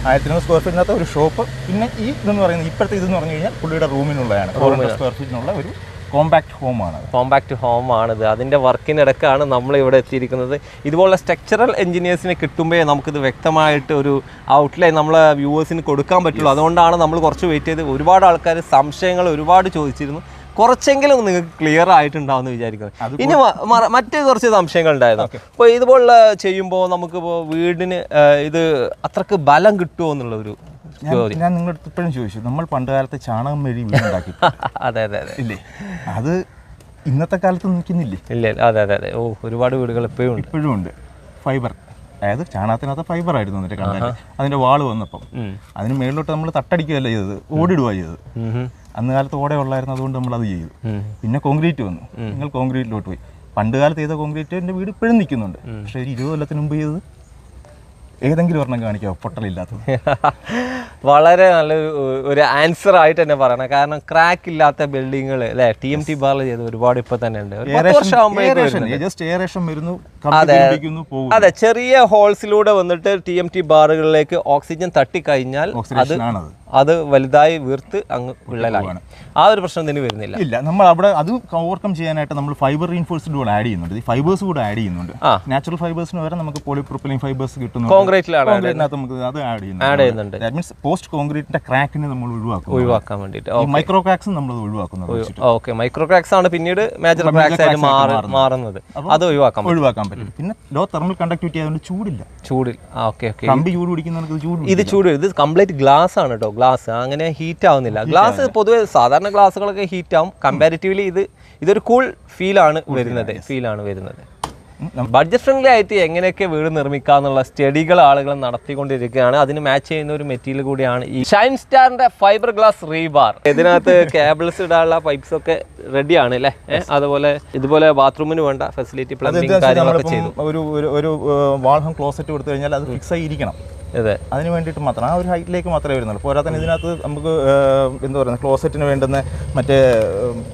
ആയിരത്തി ഇരുന്നൂറ് സ്ക്വയർ ഫീറ്റിനകത്ത് ഒരു ഷോപ്പ് പിന്നെ ഈ ഇതെന്ന് പറയുന്നത് ഇപ്പോഴത്തെ ഇതെന്ന് പറഞ്ഞു കഴിഞ്ഞാൽ പുള്ളിയുടെ റൂമിനുള്ളതാണ് സ്ക്വയർ ഫീറ്റിനുള്ള ഒരു കോമ്പാക്ട് ഹോമാണ് കോമ്പാക്ട് ഹോം ആണിത്. അതിന്റെ വർക്കിനിടക്കാണ് നമ്മൾ ഇവിടെ എത്തിയിരിക്കുന്നത്. ഇതുപോലുള്ള സ്ട്രക്ചറൽ എഞ്ചിനീയേഴ്സിനെ കിട്ടുമ്പോഴേ നമുക്കിത് വ്യക്തമായിട്ട് ഒരു ഔട്ട്ലൈൻ നമ്മളെ വ്യൂവേഴ്സിന് കൊടുക്കാൻ പറ്റുള്ളൂ. അതുകൊണ്ടാണ് നമ്മൾ കുറച്ച് വെയിറ്റ് ചെയ്ത് ഒരുപാട് ആൾക്കാർ സംശയങ്ങൾ ഒരുപാട് ചോദിച്ചിരുന്നു. കുറച്ചെങ്കിലും നിങ്ങൾക്ക് ക്ലിയർ ആയിട്ടുണ്ടാവും എന്ന് വിചാരിക്കുന്നത് ഇനി മറ്റ് കുറച്ച് സംശയങ്ങൾ ഉണ്ടായിരുന്നു. അപ്പോൾ ഇതുപോലുള്ള ചെയ്യുമ്പോൾ നമുക്കിപ്പോൾ വീടിന് ഇത് അത്രയ്ക്ക് ബലം കിട്ടുമോ എന്നുള്ള ഒരു ഞാൻ ഞാൻ നിങ്ങളുടെ അടുത്ത് ഇപ്പോഴും ചോദിച്ചു നമ്മൾ പണ്ട് കാലത്ത് ചാണകം മെഴി വീടുണ്ടാക്കി അതെ അതെ അതെ. ഇല്ലേ? അത് ഇന്നത്തെ കാലത്ത് നിൽക്കുന്നില്ലേ? ഇല്ല അതെ അതെ അതെ. ഓ ഒരുപാട് വീടുകൾ ഇപ്പോഴും ഉണ്ട്. ഇപ്പോഴും ഉണ്ട്. ഫൈബർ. അതായത് ചാണകത്തിനകത്ത് ഫൈബർ ആയിരുന്നു എന്നിട്ട് കണ്ടത് അതിന്റെ വാൾ വന്നപ്പം. അതിന് മേളിലോട്ട് നമ്മൾ തട്ടടിക്കുകയല്ല ചെയ്തത് ഓടിടുക ചെയ്തത്. അന്ന് കാലത്ത് ഓടെ ഉള്ളായിരുന്നു അതുകൊണ്ട് നമ്മൾ അത് ചെയ്തു. പിന്നെ കോൺക്രീറ്റ് വന്നു. നിങ്ങൾ കോൺക്രീറ്റിലോട്ട് പോയി. പണ്ട് കാലത്ത് ചെയ്ത കോൺക്രീറ്റ് എന്റെ വീട് ഇപ്പോഴും നിൽക്കുന്നുണ്ട്. പക്ഷേ ഇരുപത് കൊല്ലത്തിന് മുമ്പ് ചെയ്തത് ഏതെങ്കിലും ഒരെണ്ണം കാണിക്കാമോ പൊട്ടലില്ലാത്തത്. വളരെ നല്ല ഒരു ആൻസർ ആയിട്ട് തന്നെ പറയണം. കാരണം ക്രാക്ക് ഇല്ലാത്ത ബിൽഡിങ്ങുകൾ അല്ലെ? ടി എം ടി ബാറിൽ ചെയ്ത് ഒരുപാട് ഇപ്പൊ തന്നെ ഉണ്ട്. അതെ. ചെറിയ ഹോൾസിലൂടെ വന്നിട്ട് ടി എം ടി ബാറുകളിലേക്ക് ഓക്സിജൻ തട്ടിക്കഴിഞ്ഞാൽ അത് അത് വലുതായി വീർത്ത് അങ്ങ് വിള്ളലാണ് ആ ഒരു പ്രശ്നം ഇതിന് വരുന്നില്ല. ഇല്ല നമ്മൾ അവിടെ അത് ഓവർകം ചെയ്യാനായിട്ട് നമ്മൾ ഫൈബർ റീൻഫോഴ്സ്ഡ് കൂടെ ആഡ് ചെയ്യുന്നുണ്ട്. ഈ ഫൈബേഴ്സ് കൂടെ ആഡ് ചെയ്യുന്നുണ്ട്. നാച്ചുറൽ ഫൈബേഴ്സിന് വരെ നമുക്ക് പോളിപ്രോപ്പിലിൻ ഫൈബേഴ്സ് കിട്ടുന്നു കോൺക്രീറ്റിലാണ് കോൺക്രീറ്റിനകത്ത് നമുക്ക് അത് ആഡ് ചെയ്യുന്നു ആഡ് ചെയ്യുന്നുണ്ട്. ദാറ്റ് മീൻസ് പോസ്റ്റ് കോൺക്രീറ്റിന്റെ ക്രാക്കിനെ നമ്മൾ ഒഴിവാക്കും ഒഴിവാക്കാൻ വേണ്ടിയിട്ട്. മൈക്രോ ക്രാക്സ് നമ്മൾ ഒഴിവാക്കുന്നത് ഓക്കെ മൈക്രോ ക്രാക്സ് ആണ് പിന്നീട് മേജർ ക്രാക്സ് ആയിട്ട് മാറി മാറുന്നത്. അത് ഒഴിവാക്കാൻ ഒഴിവാക്കാൻ പറ്റും. പിന്നെ ലോ തെർമൽ കണ്ടക്ടിവിറ്റി ആയതുകൊണ്ട് ചൂടില്ല. ചൂടിൽ. ഓക്കെ ഓക്കെ കമ്പി ചൂട് പിടിക്കുന്നവർക്ക് ചൂട് ഇത് ചൂട് ഇത് കംപ്ലീറ്റ് ഗ്ലാസ് ആണ് കേട്ടോ ഗ്ലാസ് അങ്ങനെ ഹീറ്റ് ആവുന്നില്ല. ഗ്ലാസ് പൊതുവെ സാധാരണ ഗ്ലാസ്സുകളൊക്കെ ഹീറ്റ് ആവും. കമ്പാരിറ്റീവ്ലി ഇത് ഇതൊരു കൂൾ ഫീലാണ് വരുന്നത്. ഫീലാണ് വരുന്നത്. ബഡ്ജറ്റ് ഫ്രണ്ട്ലി ആയിട്ട് എങ്ങനെയൊക്കെ വീട് നിർമ്മിക്കുക എന്നുള്ള സ്റ്റഡികൾ ആളുകൾ നടത്തിക്കൊണ്ടിരിക്കുകയാണ്. അതിന് മാച്ച് ചെയ്യുന്ന ഒരു മെറ്റീരിയൽ കൂടിയാണ് ഈ ഷൈൻ സ്റ്റാറിന്റെ ഫൈബർ ഗ്ലാസ് റീബാർ ഇതിനകത്ത് കേബിൾസ് ഇടാനുള്ള പൈപ്സ് ഒക്കെ റെഡിയാണ് അല്ലേ? അതുപോലെ ഇതുപോലെ ബാത്റൂമിന് വേണ്ട ഫെസിലിറ്റി പ്ലംബിംഗ് കാര്യങ്ങളൊക്കെ ചെയ്തു. ഒരു ഒരു- വാൾഹം ക്ലോസറ്റ് കൊടുത്തു കഴിഞ്ഞാൽ അത് ഫിക്സ് ആയിരിക്കണം അതെ. അതിന് വേണ്ടിയിട്ട് മാത്രം. ആ ഒരു ഹൈറ്റിലേക്ക് മാത്രമേ വരുന്നുള്ളൂ. പോരാത്തന്നെ ഇതിനകത്ത് നമുക്ക് എന്താ പറയുക ക്ലോസറ്റിന് വേണ്ടുന്ന മറ്റേ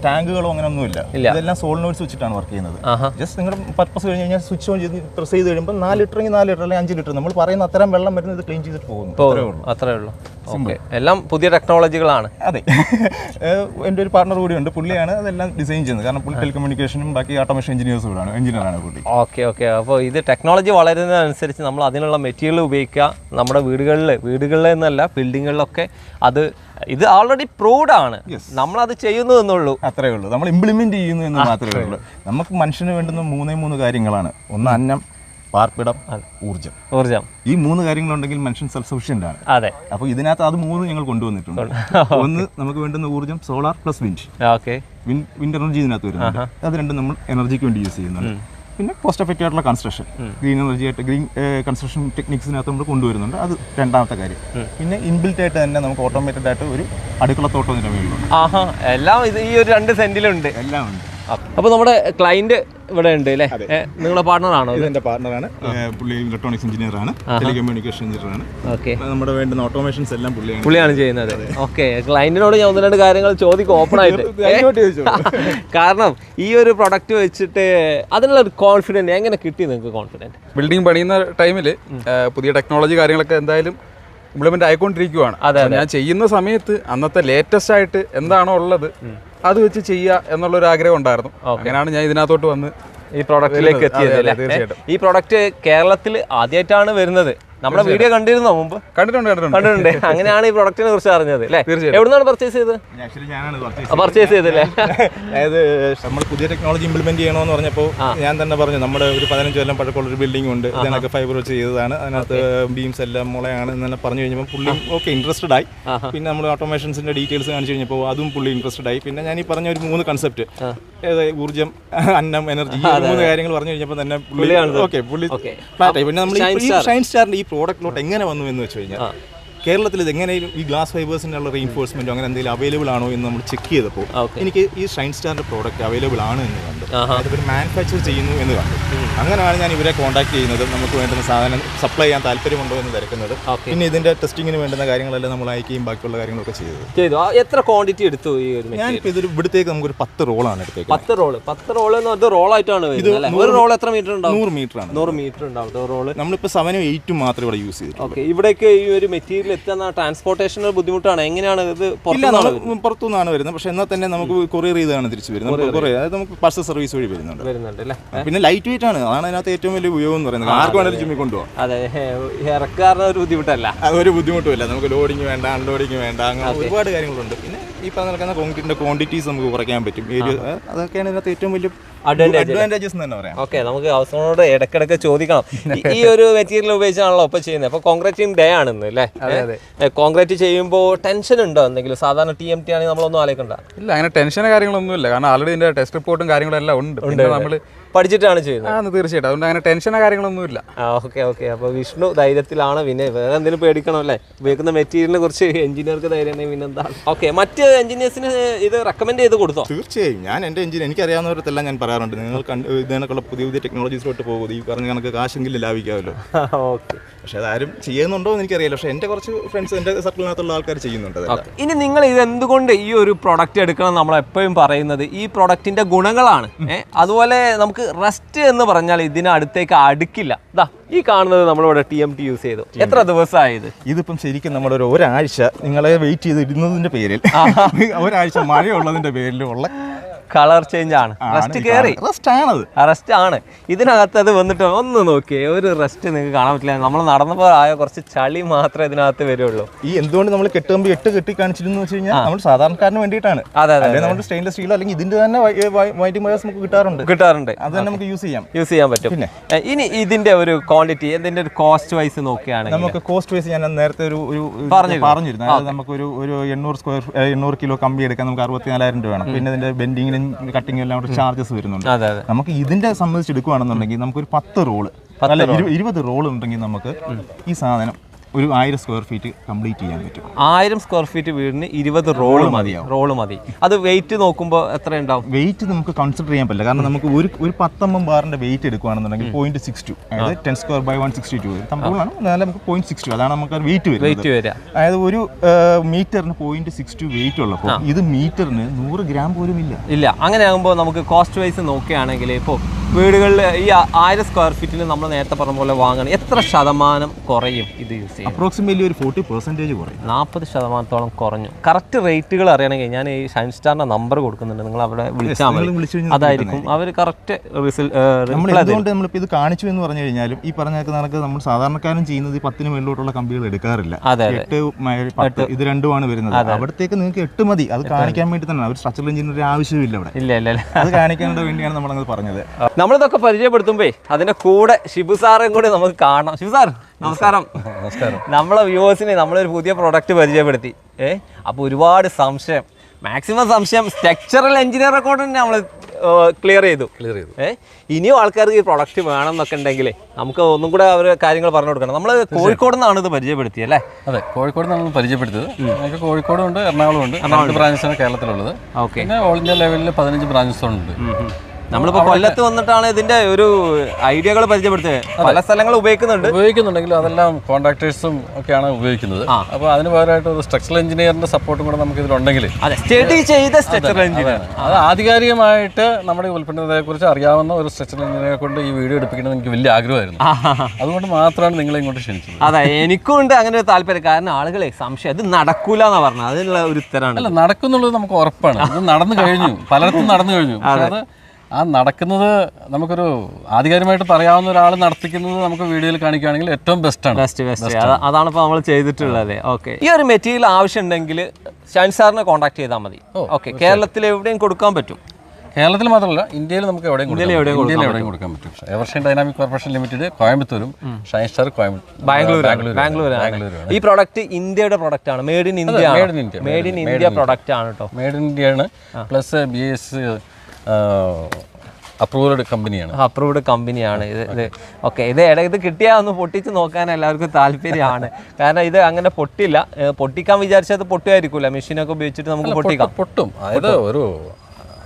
ടാങ്കുകളോ അങ്ങനെ ഒന്നുമില്ല ഇല്ല. ഇതെല്ലാം സോളിനോയിഡ് വെച്ചിട്ടാണ് വർക്ക് ചെയ്യുന്നത്. ജസ്റ്റ് നിങ്ങളുടെ പർപ്പസ് കഴിഞ്ഞ് കഴിഞ്ഞാൽ സ്വിച്ച് ഓൺ ചെയ്ത് പ്രസ് ചെയ്ത് കഴിയുമ്പോൾ നാല് ലിറ്റർ എങ്കിൽ നാല് ലിറ്റർ അല്ലെങ്കിൽ അഞ്ച് ലിറ്റർ. നമ്മൾ പറയുന്ന അത്തരം വെള്ളം വരുന്നത് ക്ലീൻ ചെയ്തിട്ട് പോകുന്നു. അത്രേ ഉള്ളൂ. അത്രേ ഉള്ളൂ. എല്ലാം പുതിയ ടെക്നോളജികളാണ്. അതെ. എന്റെ ഒരു പാർട്ണർ കൂടിയുണ്ട് പുള്ളിയാണ് അതെല്ലാം ഡിസൈൻ ചെയ്യുന്നത്. കാരണം പുള്ളി ടെലികമ്മ്യൂണിക്കേഷനും ബാക്കി ഓട്ടോമേഷൻ എഞ്ചിനീയേഴ്സ് കൂടാണ് എഞ്ചിനീയറാണ് പുള്ളി. Okay okay. അപ്പോൾ ഇത് ടെക്നോളജി വളരുന്നതനുസരിച്ച് നമ്മൾ അതിനുള്ള മെറ്റീരിയൽ ഉപയോഗിക്കുക. നമ്മുടെ വീടുകളിൽ വീടുകളിൽ എന്നല്ല ബിൽഡിങ്ങുകളിലൊക്കെ അത് ഇത് ഓൾറെഡി പ്രൂവ്ഡ് ആണ്. നമ്മൾ അത് ചെയ്യുന്നു എന്നുള്ളൂ. അത്രേ ഉള്ളൂ. നമ്മൾ ഇംപ്ലിമെന്റ് ചെയ്യുന്നു എന്ന് മാത്രമേ ഉള്ളൂ. നമുക്ക് മനുഷ്യന് വേണ്ടുന്ന മൂന്നേ മൂന്ന് കാര്യങ്ങളാണ്. ഒന്ന് അന്നം പാർപ്പിടം ഊർജം ഊർജം ഈ മൂന്ന് കാര്യങ്ങളുണ്ടെങ്കിൽ മനുഷ്യൻ സെൽഫ് സഫിഷ്യന്റ് ആണ്. അതെ. അപ്പോൾ ഇതിനകത്ത് അത് മൂന്ന് ഞങ്ങൾ കൊണ്ടുവന്നിട്ടുണ്ട്. ഒന്ന് നമുക്ക് വേണ്ടുന്ന ഊർജം solar plus wind okay. Wind wind energy ഇതിനകത്ത് വരുന്നുണ്ട്. അത് രണ്ടും നമ്മൾ എനർജിക്ക് വേണ്ടി യൂസ് ചെയ്യുന്നുണ്ട്. പിന്നെ കോസ്റ്റ് എഫക്റ്റീവ് ആയിട്ടുള്ള കൺസ്ട്രക്ഷൻ ഗ്രീൻ എനർജി ആയിട്ട് ഗ്രീൻ കൺസ്ട്രക്ഷൻ ടെക്നിക്സിനകത്ത് നമ്മൾ കൊണ്ടുവരുന്നുണ്ട്. അത് രണ്ടാമത്തെ കാര്യം. പിന്നെ ഇൻബിൽറ്റ് ആയിട്ട് തന്നെ നമുക്ക് ഓട്ടോമേറ്റഡ് ആയിട്ട് ഒരു അടുക്കളത്തോട്ടം ഇതിന്റെ മേളിലുണ്ട്. എല്ലാം ഇത് ഈ ഒരു രണ്ട് സെന്റിലുണ്ട് എല്ലാം ഉണ്ട്. അപ്പോൾ നമ്മുടെ ക്ലൈന്റ് ഇവിടെ ഉണ്ട് അല്ലേ നിങ്ങളുടെ പാർട്ണറാണോ എന്റെ പാർട്ണറാണ് പുള്ളി ഇലക്ട്രോണിക്സ് എഞ്ചിനീയർ ആണ്. ടെലികമ്മ്യൂണിക്കേഷൻ എഞ്ചിനീയർ ആണ്. ഓക്കെ. നമ്മുടെ വേണ്ടുന്ന ഓട്ടോമേഷൻസ് എല്ലാം പുള്ളിയാണ് പുള്ളിയാണ് ചെയ്യുന്നത്. ഓക്കെ ക്ലയന്റിനോട് ഞാൻ ഒന്ന് രണ്ട് കാര്യങ്ങൾ ചോദിക്കും ഓപ്പൺ ആയിട്ട്. കാരണം ഈ ഒരു പ്രൊഡക്റ്റ് വെച്ചിട്ട് അതിനുള്ള ഒരു കോൺഫിഡന്റ് എങ്ങനെ കിട്ടി നിങ്ങൾക്ക് കോൺഫിഡന്റ് ബിൽഡിംഗ് പണിയുന്ന ടൈമിൽ പുതിയ ടെക്നോളജി കാര്യങ്ങളൊക്കെ എന്തായാലും ഇംപ്ലിമെന്റ് ആയിക്കൊണ്ടിരിക്കുവാണ്. അതെ, ഞാൻ ചെയ്യുന്ന സമയത്ത് അന്നത്തെ ലേറ്റസ്റ്റ് ആയിട്ട് എന്താണോ ഉള്ളത് അത് വെച്ച് ചെയ്യുക എന്നുള്ളൊരു ആഗ്രഹം ഉണ്ടായിരുന്നു അങ്ങനെയാണ് ഞാൻ ഇതിനകത്തോട്ട് വന്ന് ഈ പ്രോഡക്റ്റിലേക്ക്. എത്തിയത്. ഈ പ്രോഡക്റ്റ് കേരളത്തിൽ ആദ്യമായിട്ടാണ് വരുന്നത്. നമ്മുടെ വീഡിയോ കണ്ടിരുന്നോ മുമ്പ്? കണ്ടിട്ടുണ്ട് കണ്ടിട്ടുണ്ട്. കണ്ടിട്ടുണ്ട്. അങ്ങനെയാണ് ഈ പ്രൊഡക്റ്റിനെ കുറിച്ച് അറിഞ്ഞത് അല്ലേ. എവിടുന്നാണ് പർച്ചേസ് ചെയ്തത്? ആക്ച്വലി ഞാനാണ് purchase പർച്ചേസ് ചെയ്തല്ലേ അതായത് നമ്മൾ പുതിയ ടെക്നോളജി ഇംപ്ലിമെന്റ് ചെയ്യണമെന്ന് പറഞ്ഞപ്പോൾ ഞാൻ തന്നെ പറഞ്ഞു നമ്മുടെ ഒരു പതിനഞ്ച് കൊല്ലം പഴക്കമുള്ള ഒരു ബിൽഡിംഗ് ഉണ്ട്. ഇതിനൊക്കെ ഫൈബർ വെച്ച് ചെയ്തതാണ്. അതിനകത്ത് ബീംസ് എല്ലാം മുളയാണ് എന്നെല്ലാം പറഞ്ഞു കഴിഞ്ഞപ്പോൾ പുള്ളി ഓക്കെ ഇൻട്രസ്റ്റഡ് ആയി. പിന്നെ നമ്മൾ ഓട്ടോമേഷൻസിന്റെ ഡീറ്റെയിൽസ് കാണിച്ചു കഴിഞ്ഞപ്പോൾ അതും പുള്ളി ഇൻട്രസ്റ്റഡ് ആയി. പിന്നെ ഞാൻ ഈ പറഞ്ഞ ഒരു മൂന്ന് കൺസെപ്റ്റ് ഊർജം അന്നം എനർജി മൂന്ന് കാര്യങ്ങൾ പറഞ്ഞു കഴിഞ്ഞപ്പോൾ തന്നെ പുള്ളി ഓക്കെ പുള്ളി. പിന്നെ നമ്മൾ ഷൈൻ സ്റ്റാറിന്റെ ഈ പ്രോഡക്റ്റിലോട്ട് എങ്ങനെ വന്നു എന്ന് വെച്ച് കഴിഞ്ഞാൽ കേരളത്തിൽ ഇത് എങ്ങനെയും ഈ ഗ്ലാസ് ഫൈബേഴ്സിന്റെ ഉള്ള റീഇൻഫോഴ്സ്മെന്റോ അങ്ങനെ എന്തെങ്കിലും അവൈലബിൾ ആണോ എന്ന് നമ്മൾ ചെക്ക് ചെയ്തപ്പോൾ. എനിക്ക് ഈ ഷൈൻ സ്റ്റാറിന്റെ പ്രോഡക്റ്റ് അവൈലബിൾ ആണ് എന്ന് കണ്ടു. അതായത് ഇവർ മാനുഫാക്ചർ ചെയ്യുന്നു എന്ന് കണ്ടു. അങ്ങനെയാണ് ഞാൻ ഇവരെ കോൺടാക്ട് ചെയ്യുന്നത്. നമുക്ക് വേണ്ടുന്ന സാധനം സപ്ലൈ ചെയ്യാൻ താല്പര്യമുണ്ടോ എന്ന് തിരക്കുന്നത്. പിന്നെ ഇതിന്റെ ടെസ്റ്റിങ്ങിന് വേണ്ടുന്ന കാര്യങ്ങളെല്ലാം നമ്മൾ അയക്കുകയും ബാക്കിയുള്ള കാര്യങ്ങളൊക്കെ ചെയ്തത്. ചെയ്തു. എത്ര ക്വാണ്ടിറ്റി എടുത്തു ഈ ഒരു ഞാൻ ഞാനിപ്പോൾ ഇതൊരു ഇവിടത്തേക്ക് നമുക്കൊരു പത്ത് റോളാണ് എടുത്തേക്ക് പത്ത് റോൾ പത്ത് റോൾ എന്ന് പറഞ്ഞാൽ റോളായിട്ടാണ് ഒരു റോൾ എത്ര മീറ്റർ ഉണ്ടാവും? നൂറ് മീറ്റർ ആണ്. നൂറ് മീറ്റർ ഉണ്ടാവും. റോൾ നമ്മളിപ്പോൾ സെവനും എയ്റ്റും മാത്രമേ ഇവിടെ യൂസ് ചെയ്തിട്ടുള്ളൂ. ഓക്കെ ഇവിടേക്ക് ഈ ഒരു മെറ്റീരിയൽ എത്തുന്ന ട്രാൻസ്പോർട്ടേഷൻ ബുദ്ധിമുട്ടാണ്. എങ്ങനെയാണ് ഇത് പുറത്തു പുറത്തുനിന്നാണ് വരുന്നത്? പക്ഷെ എന്നാൽ തന്നെ നമുക്ക് കൊറിയർ ചെയ്താണ് തിരിച്ചു വരുന്നത്. കൊറിയർ അതായത് നമുക്ക് പാർസൽ സർവീസ് വഴി വരുന്നുണ്ട്. പിന്നെ ലൈറ്റ് വെയിറ്റ് ആണ്. അതാണ് അതിനകത്ത് ഏറ്റവും വലിയ ഉപയോഗം എന്ന് പറയുന്നത്. ആർക്ക് വേണമെങ്കിലും ജിമ്മിൽ കൊണ്ടുപോകാം അതെ ഇറക്കാറുള്ള ഒരു ബുദ്ധിമുട്ടല്ല. അതൊരു ബുദ്ധിമുട്ടുമില്ല. നമുക്ക് ലോഡിങ് വേണ്ട അൺലോഡിങ് വേണ്ട അങ്ങനെ ഒരുപാട് കാര്യങ്ങളുണ്ട്. പിന്നെ ഈ പറഞ്ഞ നടക്കുന്ന കോൺക്രീറ്റിന്റെ ക്വാണ്ടിറ്റീസ് നമുക്ക് കുറയ്ക്കാൻ പറ്റും. ഏരിയ അതൊക്കെയാണ് ഇതിനകത്ത് ഏറ്റവും വലിയ അഡ്വാന്റേജസ് തന്നെ പറയാം. ഓക്കെ നമുക്ക് അവസരങ്ങളോട് ഇടക്കിടക്ക് ചോദിക്കണം. ഈ- ഒരു മെറ്റീരിയൽ ഉപയോഗിച്ചാണല്ലോ ഇപ്പൊ ചെയ്യുന്നത്. അപ്പൊ കോൺക്രീറ്റിംഗ് ഡേ ആണെന്ന് അല്ലേ? കോൺക്രീറ്റ് ചെയ്യുമ്പോൾ ടെൻഷൻ ഉണ്ടോ എന്തെങ്കിലും? സാധാരണ ടി എം ടി ആണെങ്കിൽ നമ്മളൊന്നും ആലോചിക്കണ്ട. ഇല്ല അങ്ങനെ ടെൻഷനോ കാര്യങ്ങളൊന്നും ഇല്ല കാരണം ആൾറെഡി ഇതിന്റെ ടെസ്റ്റ് റിപ്പോർട്ടും കാര്യങ്ങളും എല്ലാം ഉണ്ട്. നമ്മൾ പഠിച്ചിട്ടാണ് ചെയ്യുന്നത്? ആ തീർച്ചയായിട്ടും. അതുകൊണ്ട് അങ്ങനെ ടെൻഷനോ കാര്യങ്ങളൊന്നും ഇല്ല. ആ ഓക്കെ ഓക്കെ അപ്പോൾ വിഷ്ണു ധൈര്യത്തിലാണ്. പിന്നെ വേറെ എന്തെങ്കിലും പേടിക്കണം അല്ലേ? ഉപയോഗിക്കുന്ന മെറ്റീരിയലിനെ കുറിച്ച് എഞ്ചിനീയർക്ക് ധൈര്യം പിന്നെ എന്താ? ഓക്കെ മറ്റ് എഞ്ചിനീയേഴ്സിന് ഇത് റെക്കമെൻഡ് ചെയ്ത് കൊടുത്തോ? തീർച്ചയായും. ഞാൻ എന്റെ എഞ്ചിൻ എനിക്കറിയാവുന്നവരത്തെല്ലാം ഞാൻ പറയാറുണ്ട്. നിങ്ങൾ കണ്ട് ഇതിനൊക്കെയുള്ള പുതിയ പുതിയ ടെക്നോളജീസിലോട്ട് പോകും. ഈ പറഞ്ഞ കണക്ക് കാശെങ്കിലും ലാഭിക്കാമല്ലോ. ഓക്കെ പക്ഷെ അതാരും ചെയ്യുന്നുണ്ടോ എന്ന് എനിക്കറിയില്ല. പക്ഷെ എന്റെ കുറച്ച് ഫ്രണ്ട്സ് എന്റെ സർക്കിളിനകത്തുള്ള ആൾക്കാർ ചെയ്യുന്നുണ്ട് ഇനി നിങ്ങൾ ഇത് എന്തുകൊണ്ട് ഈ ഒരു പ്രൊഡക്റ്റ് എടുക്കണം നമ്മൾ എപ്പോഴും പറയുന്നത്? ഈ പ്രൊഡക്റ്റിന്റെ ഗുണങ്ങളാണ്. അതുപോലെ നമുക്ക് റെസ്റ്റ് എന്ന് പറഞ്ഞാൽ ഇതിന് അടുത്തേക്ക് അടുക്കില്ല. ദാ ഈ കാണുന്നത് നമ്മളിവിടെ ടി എം ടി യൂസ് ചെയ്തു. എത്ര ദിവസമായത് ഇതിപ്പം ശരിക്കും നമ്മളൊരു ഒരു ഒരാഴ്ച നിങ്ങളെ വെയിറ്റ് ചെയ്ത് ഇടുന്നതിന്റെ പേരിൽ ഒരാഴ്ച മഴയുള്ളതിന്റെ പേരിൽ ഉള്ള കളർ ചേഞ്ച് ആണ്. റെസ്റ്റ് കയറി റെസ്റ്റ് ആണത്. റെസ്റ്റ് ആണ്. ഇതിനകത്ത് അത് വന്നിട്ട് ഒന്ന് നോക്കിയേ ഒരു റെസ്റ്റ് നിങ്ങൾക്ക് കാണാൻ പറ്റില്ല. നമ്മൾ നടന്നപ്പോൾ ആയ കുറച്ച് ചളി മാത്രമേ ഇതിനകത്ത് വരുള്ളൂ. ഈ എന്തുകൊണ്ട് നമ്മൾ കെട്ടുമ്പോൾ എട്ട് കെട്ടി കാണിച്ചിരുന്നു വെച്ച് കഴിഞ്ഞാൽ നമ്മൾ സാധാരണക്കാരന് വേണ്ടിയിട്ടാണ്. അതെ അതെ നമ്മൾ സ്റ്റെയിൻലെസ് സ്റ്റീൽ അല്ലെങ്കിൽ ഇതിന്റെ തന്നെ വൈറ്റ് മയേഴ്സ് നമുക്ക് കിട്ടാറുണ്ട്. കിട്ടാറുണ്ട്. അത് തന്നെ നമുക്ക് യൂസ് ചെയ്യാം. യൂസ് ചെയ്യാൻ പറ്റും. പിന്നെ? ഇനി ഇതിന്റെ ഒരു ക്വാളിറ്റി ഇതിന്റെ ഒരു കോസ്റ്റ് വൈസ് നോക്കുകയാണ് നമുക്ക് കോസ്റ്റ് വൈസ് ഞാൻ നേരത്തെ ഒരു ഒരു പറഞ്ഞു പറഞ്ഞിരുന്നു. പറഞ്ഞിരുന്നു. അതായത് നമുക്ക് ഒരു ഒരു എണ്ണൂറ് സ്ക്വയർ എണ്ണൂറ് കിലോ കമ്പി എടുക്കാൻ നമുക്ക് അറുപത്തിനാലായിരം രൂപ വേണം. പിന്നെ ഇതിന്റെ ബെൻഡിങ്ങിനും കട്ടിങ്ങും എല്ലാം കൂടെ ചാർജസ് വരുന്നുണ്ട്. നമുക്ക് ഇതിന്റെ സംബന്ധിച്ച് എടുക്കുകയാണെന്നുണ്ടെങ്കിൽ നമുക്കൊരു പത്ത് റോൾ അല്ല ഇരു- ഇരുപത് റോൾ ഉണ്ടെങ്കിൽ നമുക്ക് ഈ സാധനം ഒരു ആയിരം സ്ക്വയർ ഫീറ്റ് കംപ്ലീറ്റ് ചെയ്യാൻ പറ്റും. ആയിരം സ്ക്വയർ ഫീറ്റ് വീടിന് ഇരുപത് റോൾ മതി. റോൾ മതി. അത് വെയിറ്റ് നോക്കുമ്പോൾ എത്ര ഉണ്ടാവും? വെയിറ്റ് നമുക്ക് കൺസിഡർ ചെയ്യാൻ പറ്റില്ല. കാരണം നമുക്ക് ഒരു ഒരു പത്തൊമ്പത് ബാറിന്റെ വെയിറ്റ് എടുക്കുകയാണെന്നുണ്ടെങ്കിൽ പോയിന്റ് സിക്സ് ടു അതായത് ten square by one sixty two തമ്മിലാണ് എന്നാലും നമുക്ക് പോയിന്റ് സിക്സ് ടു അതാണ് നമുക്ക് വെയിറ്റ് വരും വെയിറ്റ് വരിക. അതായത് ഒരു മീറ്ററിന് പോയിന്റ് സിക്സ് ടു വെയിറ്റ് ഉള്ളപ്പോൾ ഇത് മീറ്ററിന് നൂറ് ഗ്രാം പോലും ഇല്ല. ഇല്ല. അങ്ങനെ ആകുമ്പോൾ നമുക്ക് കോസ്റ്റ് വൈസ് നോക്കുകയാണെങ്കിൽ ഇപ്പോൾ വീടുകളിൽ ഈ ആയിരം സ്ക്വയർ ഫീറ്റിൽ നമ്മൾ നേരത്തെ പറഞ്ഞ പോലെ വാങ്ങണം എത്ര ശതമാനം കുറയും ഇത് യൂസ് ചെയ്യും അപ്രോക്സിമേറ്റ്ലി ഒരു ഫോർട്ടി പെർസെന്റേജ് കുറയും. നാൽപ്പത് ശതമാനത്തോളം കുറഞ്ഞു. കറക്റ്റ് റേറ്റുകൾ അറിയണമെങ്കിൽ ഞാൻ ഈ ഷൈൻ സ്റ്റാറിന്റെ നമ്പർ കൊടുക്കുന്നുണ്ട്. നിങ്ങൾ അവിടെ വിളിച്ചാൽ മതി. അതായിരിക്കും. അവർ കറക്റ്റ് നമ്മൾ നമ്മളിപ്പോൾ ഇത് കാണിച്ചു എന്ന് പറഞ്ഞു കഴിഞ്ഞാലും ഈ പറഞ്ഞ കണക്ക് നമ്മൾ സാധാരണക്കാരും ചെയ്യുന്നത് ഈ പത്തിന് മുകളിലോട്ടുള്ള കമ്പികൾ എടുക്കാറില്ല. എട്ട് പത്ത് ഇത് രണ്ടുമാണ് വരുന്നത്. അവിടത്തേക്ക് നിങ്ങൾക്ക് എട്ട് മതി. അത് കാണിക്കാൻ വേണ്ടി തന്നെ ഒരു സ്ട്രക്ചർ എഞ്ചിനീയർ ആവശ്യമില്ല അവിടെ. ഇല്ല ഇല്ല അത് കാണിക്കാൻ വേണ്ടിയാണ് നമ്മളത് പറഞ്ഞത്. നമ്മളിതൊക്കെ പരിചയപ്പെടുത്തുമ്പോ അതിന്റെ കൂടെ ഷിബു സാറും കൂടി നമുക്ക് കാണാം. ഷിബു സാർ നമസ്കാരം. നമസ്കാരം. നമ്മളെ വ്യൂവേഴ്സിനെ നമ്മളൊരു പുതിയ പ്രൊഡക്റ്റ് പരിചയപ്പെടുത്തി. ഏ അപ്പോൾ ഒരുപാട് സംശയം. മാക്സിമം സംശയം സ്ട്രക്ചറൽ എഞ്ചിനീയർ റെക്കോർഡ് തന്നെ നമ്മൾ ക്ലിയർ ചെയ്തു. ക്ലിയർ ചെയ്തു. ഏ ഇനിയും ആൾക്കാർക്ക് ഈ പ്രൊഡക്റ്റ് വേണം എന്നൊക്കെ ഉണ്ടെങ്കിൽ നമുക്ക് ഒന്നും കൂടെ അവർ കാര്യങ്ങൾ പറഞ്ഞു കൊടുക്കണം. നമ്മൾ കോഴിക്കോട് നിന്നാണ് ഇത് പരിചയപ്പെടുത്തിയത് അല്ലേ? അതെ കോഴിക്കോട് നമ്മൾ പരിചയപ്പെടുത്തിയത്. നമുക്ക് കോഴിക്കോടും ഉണ്ട് എറണാകുളം ഉണ്ട് രണ്ട് ബ്രാഞ്ചസാണ് കേരളത്തിലുള്ളത്. ഓക്കെ. പിന്നെ ഓൾ ഇന്ത്യ ലെവലിൽ പതിനഞ്ച് ബ്രാഞ്ചസ് ഉണ്ട് നമ്മളിപ്പോൾ കൊല്ലത്ത് വന്നിട്ടാണ് ഇതിന്റെ ഒരു ഐഡിയകൾ പരിചയപ്പെടുത്തിയത്. പല സ്ഥലങ്ങൾ ഉപയോഗിക്കുന്നുണ്ട്. ഉപയോഗിക്കുന്നുണ്ടെങ്കിലും അതെല്ലാം കോൺട്രാക്ടേഴ്സും ഒക്കെയാണ് ഉപയോഗിക്കുന്നത്. അപ്പൊ അതിന് പകരമായിട്ട് ഒരു സ്ട്രക്ചറൽ എഞ്ചിനീയറിന്റെ സപ്പോർട്ടും കൂടെ നമുക്ക് ഇതിലുണ്ടെങ്കിൽ സ്റ്റഡി ചെയ്ത സ്ട്രക്ചറൽ എഞ്ചിനീയർ അത്. ആധികാരികമായിട്ട് നമ്മുടെ ഉൽപ്പന്നത്തെ കുറിച്ച് അറിയാവുന്ന ഒരു സ്ട്രക്ചറൽ എഞ്ചിനീയറെ കൊണ്ട് ഈ വീഡിയോ എടുപ്പിക്കണം എനിക്ക് വലിയ ആഗ്രഹമായിരുന്നു. അതുകൊണ്ട് മാത്രമാണ് നിങ്ങളെ ഇങ്ങോട്ട് ക്ഷണിച്ചത്. അതെ എനിക്കും ഉണ്ട് അങ്ങനെ ഒരു താല്പര്യം. കാരണം ആളുകളെ സംശയം ഇത് നടക്കൂല എന്നാ പറഞ്ഞത്. അതിനുള്ള ഒരു ഉത്തരമാണ്. അല്ല നടക്കുന്നുള്ളത് നമുക്ക് ഉറപ്പാണ്. ഇത് നടന്നു കഴിഞ്ഞു. പലർക്കും നടന്നു കഴിഞ്ഞു. അതായത് അത് ആ നടക്കുന്നത് നമുക്കൊരു ആധികാരികമായിട്ട് പറയാവുന്ന ഒരാൾ നടത്തിക്കുന്നത് നമുക്ക് വീഡിയോയിൽ കാണിക്കുകയാണെങ്കിൽ ഏറ്റവും ബെസ്റ്റ് ആണ്. ബെസ്റ്റ് ബെസ്റ്റ് അതാണ് ഇപ്പോൾ നമ്മൾ ചെയ്തിട്ടുള്ളത്. ഓക്കെ ഈ ഒരു മെറ്റീരിയൽ ആവശ്യമുണ്ടെങ്കിൽ ഷാൻ സാറിനെ കോൺടാക്ട് ചെയ്താൽ മതി. ഓക്കെ കേരളത്തിൽ എവിടെയും കൊടുക്കാൻ പറ്റും. കേരളത്തിൽ മാത്രമല്ല ഇന്ത്യയിൽ നമുക്ക് എവിടെയും ഇന്ത്യയിൽ എവിടെയും കൊടുക്കാൻ പറ്റും. എവർഷൻ ഡൈനാമിക് കോർപ്പറേഷൻ ലിമിറ്റഡ് കോയമ്പത്തൂരും ഷൈൻ സ്റ്റാർ കോയമ്പത്തൂർ ബാംഗ്ലൂർ ബാംഗ്ലൂർ ഈ പ്രോഡക്റ്റ് ഇന്ത്യയുടെ പ്രോഡക്റ്റ് ആണ്. Made in India made made in India product ആണ് കേട്ടോ മേഡ് ഇൻ ഇന്ത്യ ആണ്. പ്ലസ് ബി എസ് അപ്രൂവ്ഡ് കമ്പനിയാണ് അപ്രൂവ്ഡ് കമ്പനിയാണ് ഇത് ഇത് ഓക്കെ ഇത് ഇട ഇത് കിട്ടിയാൽ ഒന്ന് പൊട്ടിച്ച് നോക്കാൻ എല്ലാവർക്കും താല്പര്യമാണ്. കാരണം ഇത് അങ്ങനെ പൊട്ടില്ല. പൊട്ടിക്കാൻ വിചാരിച്ചത് പൊട്ടുമായിരിക്കില്ല മെഷീനൊക്കെ ഉപയോഗിച്ചിട്ട് നമുക്ക് പൊട്ടിക്കാം. പൊട്ടും. അതായത് ഒരു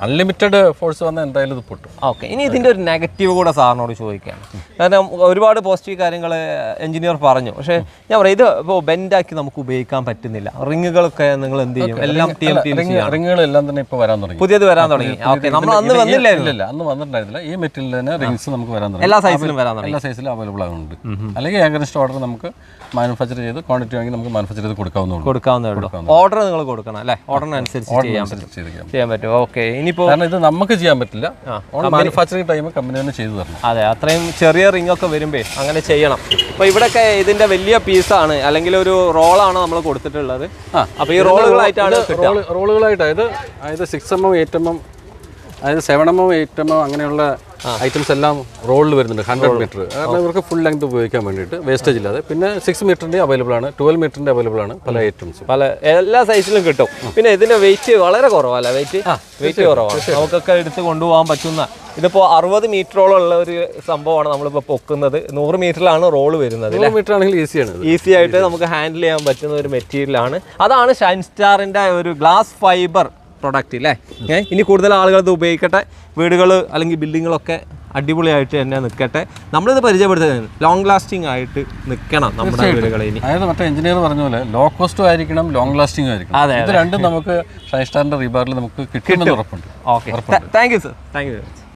അൺലിമിറ്റഡ് ഫോഴ്സ് വന്നാൽ എന്തായാലും ഇത് പൊട്ടും. ഓക്കെ ഇനി ഇതിന്റെ ഒരു നെഗറ്റീവ് കൂടെ സാറിനോട് ചോദിക്കുകയാണ് കാരണം ഒരുപാട് പോസിറ്റീവ് കാര്യങ്ങൾ എഞ്ചിനീയർ പറഞ്ഞു. പക്ഷേ ഞാൻ പറയാം ഇത് ഇപ്പോൾ ബെൻഡാക്കി നമുക്ക് ഉപയോഗിക്കാൻ പറ്റുന്നില്ല. റിങ്ങുകളൊക്കെ നിങ്ങൾ എന്ത് ചെയ്യും? എല്ലാം ടി എം ടി റിങ്ങുകളെല്ലാം തന്നെ ഇപ്പോൾ വരാൻ തുടങ്ങി. പുതിയത് വരാൻ തുടങ്ങി. ഓക്കെ നമ്മൾ അന്ന് വന്നില്ലായിരുന്നില്ല അന്ന് വന്നിട്ടുണ്ടായിരുന്നില്ല. ഈ മെറ്റീരിയൽ തന്നെ റിങ്സ് നമുക്ക് വരാൻ തുടങ്ങി. എല്ലാ സൈസിലും വരാൻ തുടങ്ങി. എല്ലാ സൈസിലും അവൈലബിൾ ആകുന്നുണ്ട് അല്ലെങ്കിൽ ഏകദേശം ഓർഡർ നമുക്ക് മാനുഫാക്ചർ ചെയ്ത് ക്വാണ്ടിറ്റി വാങ്ങി നമുക്ക് മാനുഫാക്ചർ ചെയ്ത് കൊടുക്കാവുന്നതാണ് കൊടുക്കാവുന്നേ ഉള്ളൂ. ഓർഡർ നിങ്ങൾ കൊടുക്കണം അല്ലേ? ഓർഡറിനനുസരിച്ച് ചെയ്യാൻ പറ്റും. ചെയ്യാൻ പറ്റും. ഓക്കെ ഇനിയിപ്പോൾ കാരണം ഇത് നമുക്ക് ചെയ്യാൻ പറ്റില്ല. മാനുഫാക്ചറിങ് ടൈം കമ്പനി തന്നെ ചെയ്തു തരണം. അതെ അത്രയും ചെറിയ റിംഗ് ഒക്കെ വരുമ്പേ അങ്ങനെ ചെയ്യണം. അപ്പോൾ ഇവിടെയൊക്കെ ഇതിന്റെ വലിയ പീസാണ് അല്ലെങ്കിൽ ഒരു റോളാണ് നമ്മൾ കൊടുത്തിട്ടുള്ളത്. അപ്പോൾ ഈ റോളുകളായിട്ടാണ് റോളുകളായിട്ട് അതായത് അതായത് six M M eight M M അതായത് seven M M eight M M അങ്ങനെയുള്ള ഐറ്റംസ് എല്ലാം റോളിൽ വരുന്നുണ്ട് ഹൺഡ്രഡ് മീറ്റർ കാരണം ഇവർക്ക് ഫുൾ ലെങ്ത് ഉപയോഗിക്കാൻ വേണ്ടിയിട്ട് വേസ്റ്റേജ് ഇല്ലാതെ. പിന്നെ സിക്സ് മീറ്ററിന്റെ അവൈലബിൾ ആണ് ട്വൽവ് മീറ്ററിന്റെ അവൈലബിൾ ആണ് പല ഐറ്റംസ് പല എല്ലാ സൈസിലും കിട്ടും. പിന്നെ ഇതിന്റെ വെയിറ്റ് വളരെ കുറവല്ല? വെയിറ്റ് വെയിറ്റ് കുറവാണ്. നമുക്കൊക്കെ എടുത്ത് കൊണ്ടുപോകാൻ പറ്റുന്ന ഇതിപ്പോ അറുപത് മീറ്ററോളം ഉള്ള ഒരു സംഭവമാണ് നമ്മളിപ്പോൾ പൊക്കുന്നത്. നൂറ് മീറ്ററിലാണ് റോൾ വരുന്നത് മീറ്റർ ആണെങ്കിൽ ഈസിയാണ് ഈസി ആയിട്ട് നമുക്ക് ഹാൻഡിൽ ചെയ്യാൻ പറ്റുന്ന ഒരു മെറ്റീരിയലാണ് അതാണ് ഷൈൻ സ്റ്റാറിന്റെ ഒരു ഗ്ലാസ് ഫൈബർ പ്രൊഡക്റ്റ് അല്ലേ ഏ ഇനി കൂടുതൽ ആളുകൾ ഇത് ഉപയോഗിക്കട്ടെ. വീടുകൾ അല്ലെങ്കിൽ ബിൽഡിങ്ങുകളൊക്കെ അടിപൊളിയായിട്ട് തന്നെ നിൽക്കട്ടെ നമ്മളിത് പരിചയപ്പെടുത്തുന്നത് ലോങ് ലാസ്റ്റിംഗ് ആയിട്ട് നിൽക്കണം നമ്മുടെ വീടുകളിൽ അതായത് മറ്റേ എഞ്ചിനീയർ പറഞ്ഞ പോലെ ലോ കോസ്റ്റും ആയിരിക്കണം ലോങ് ലാസ്റ്റിംഗ് ആയിരിക്കണം. അതെ, ഇത് രണ്ടും നമുക്ക് ഫൈവ് സ്റ്റാറിന്റെ റീബാറിൽ നമുക്ക് കിട്ടുമെന്ന് ഉറപ്പുണ്ട്. Okay. Thank you sir thank you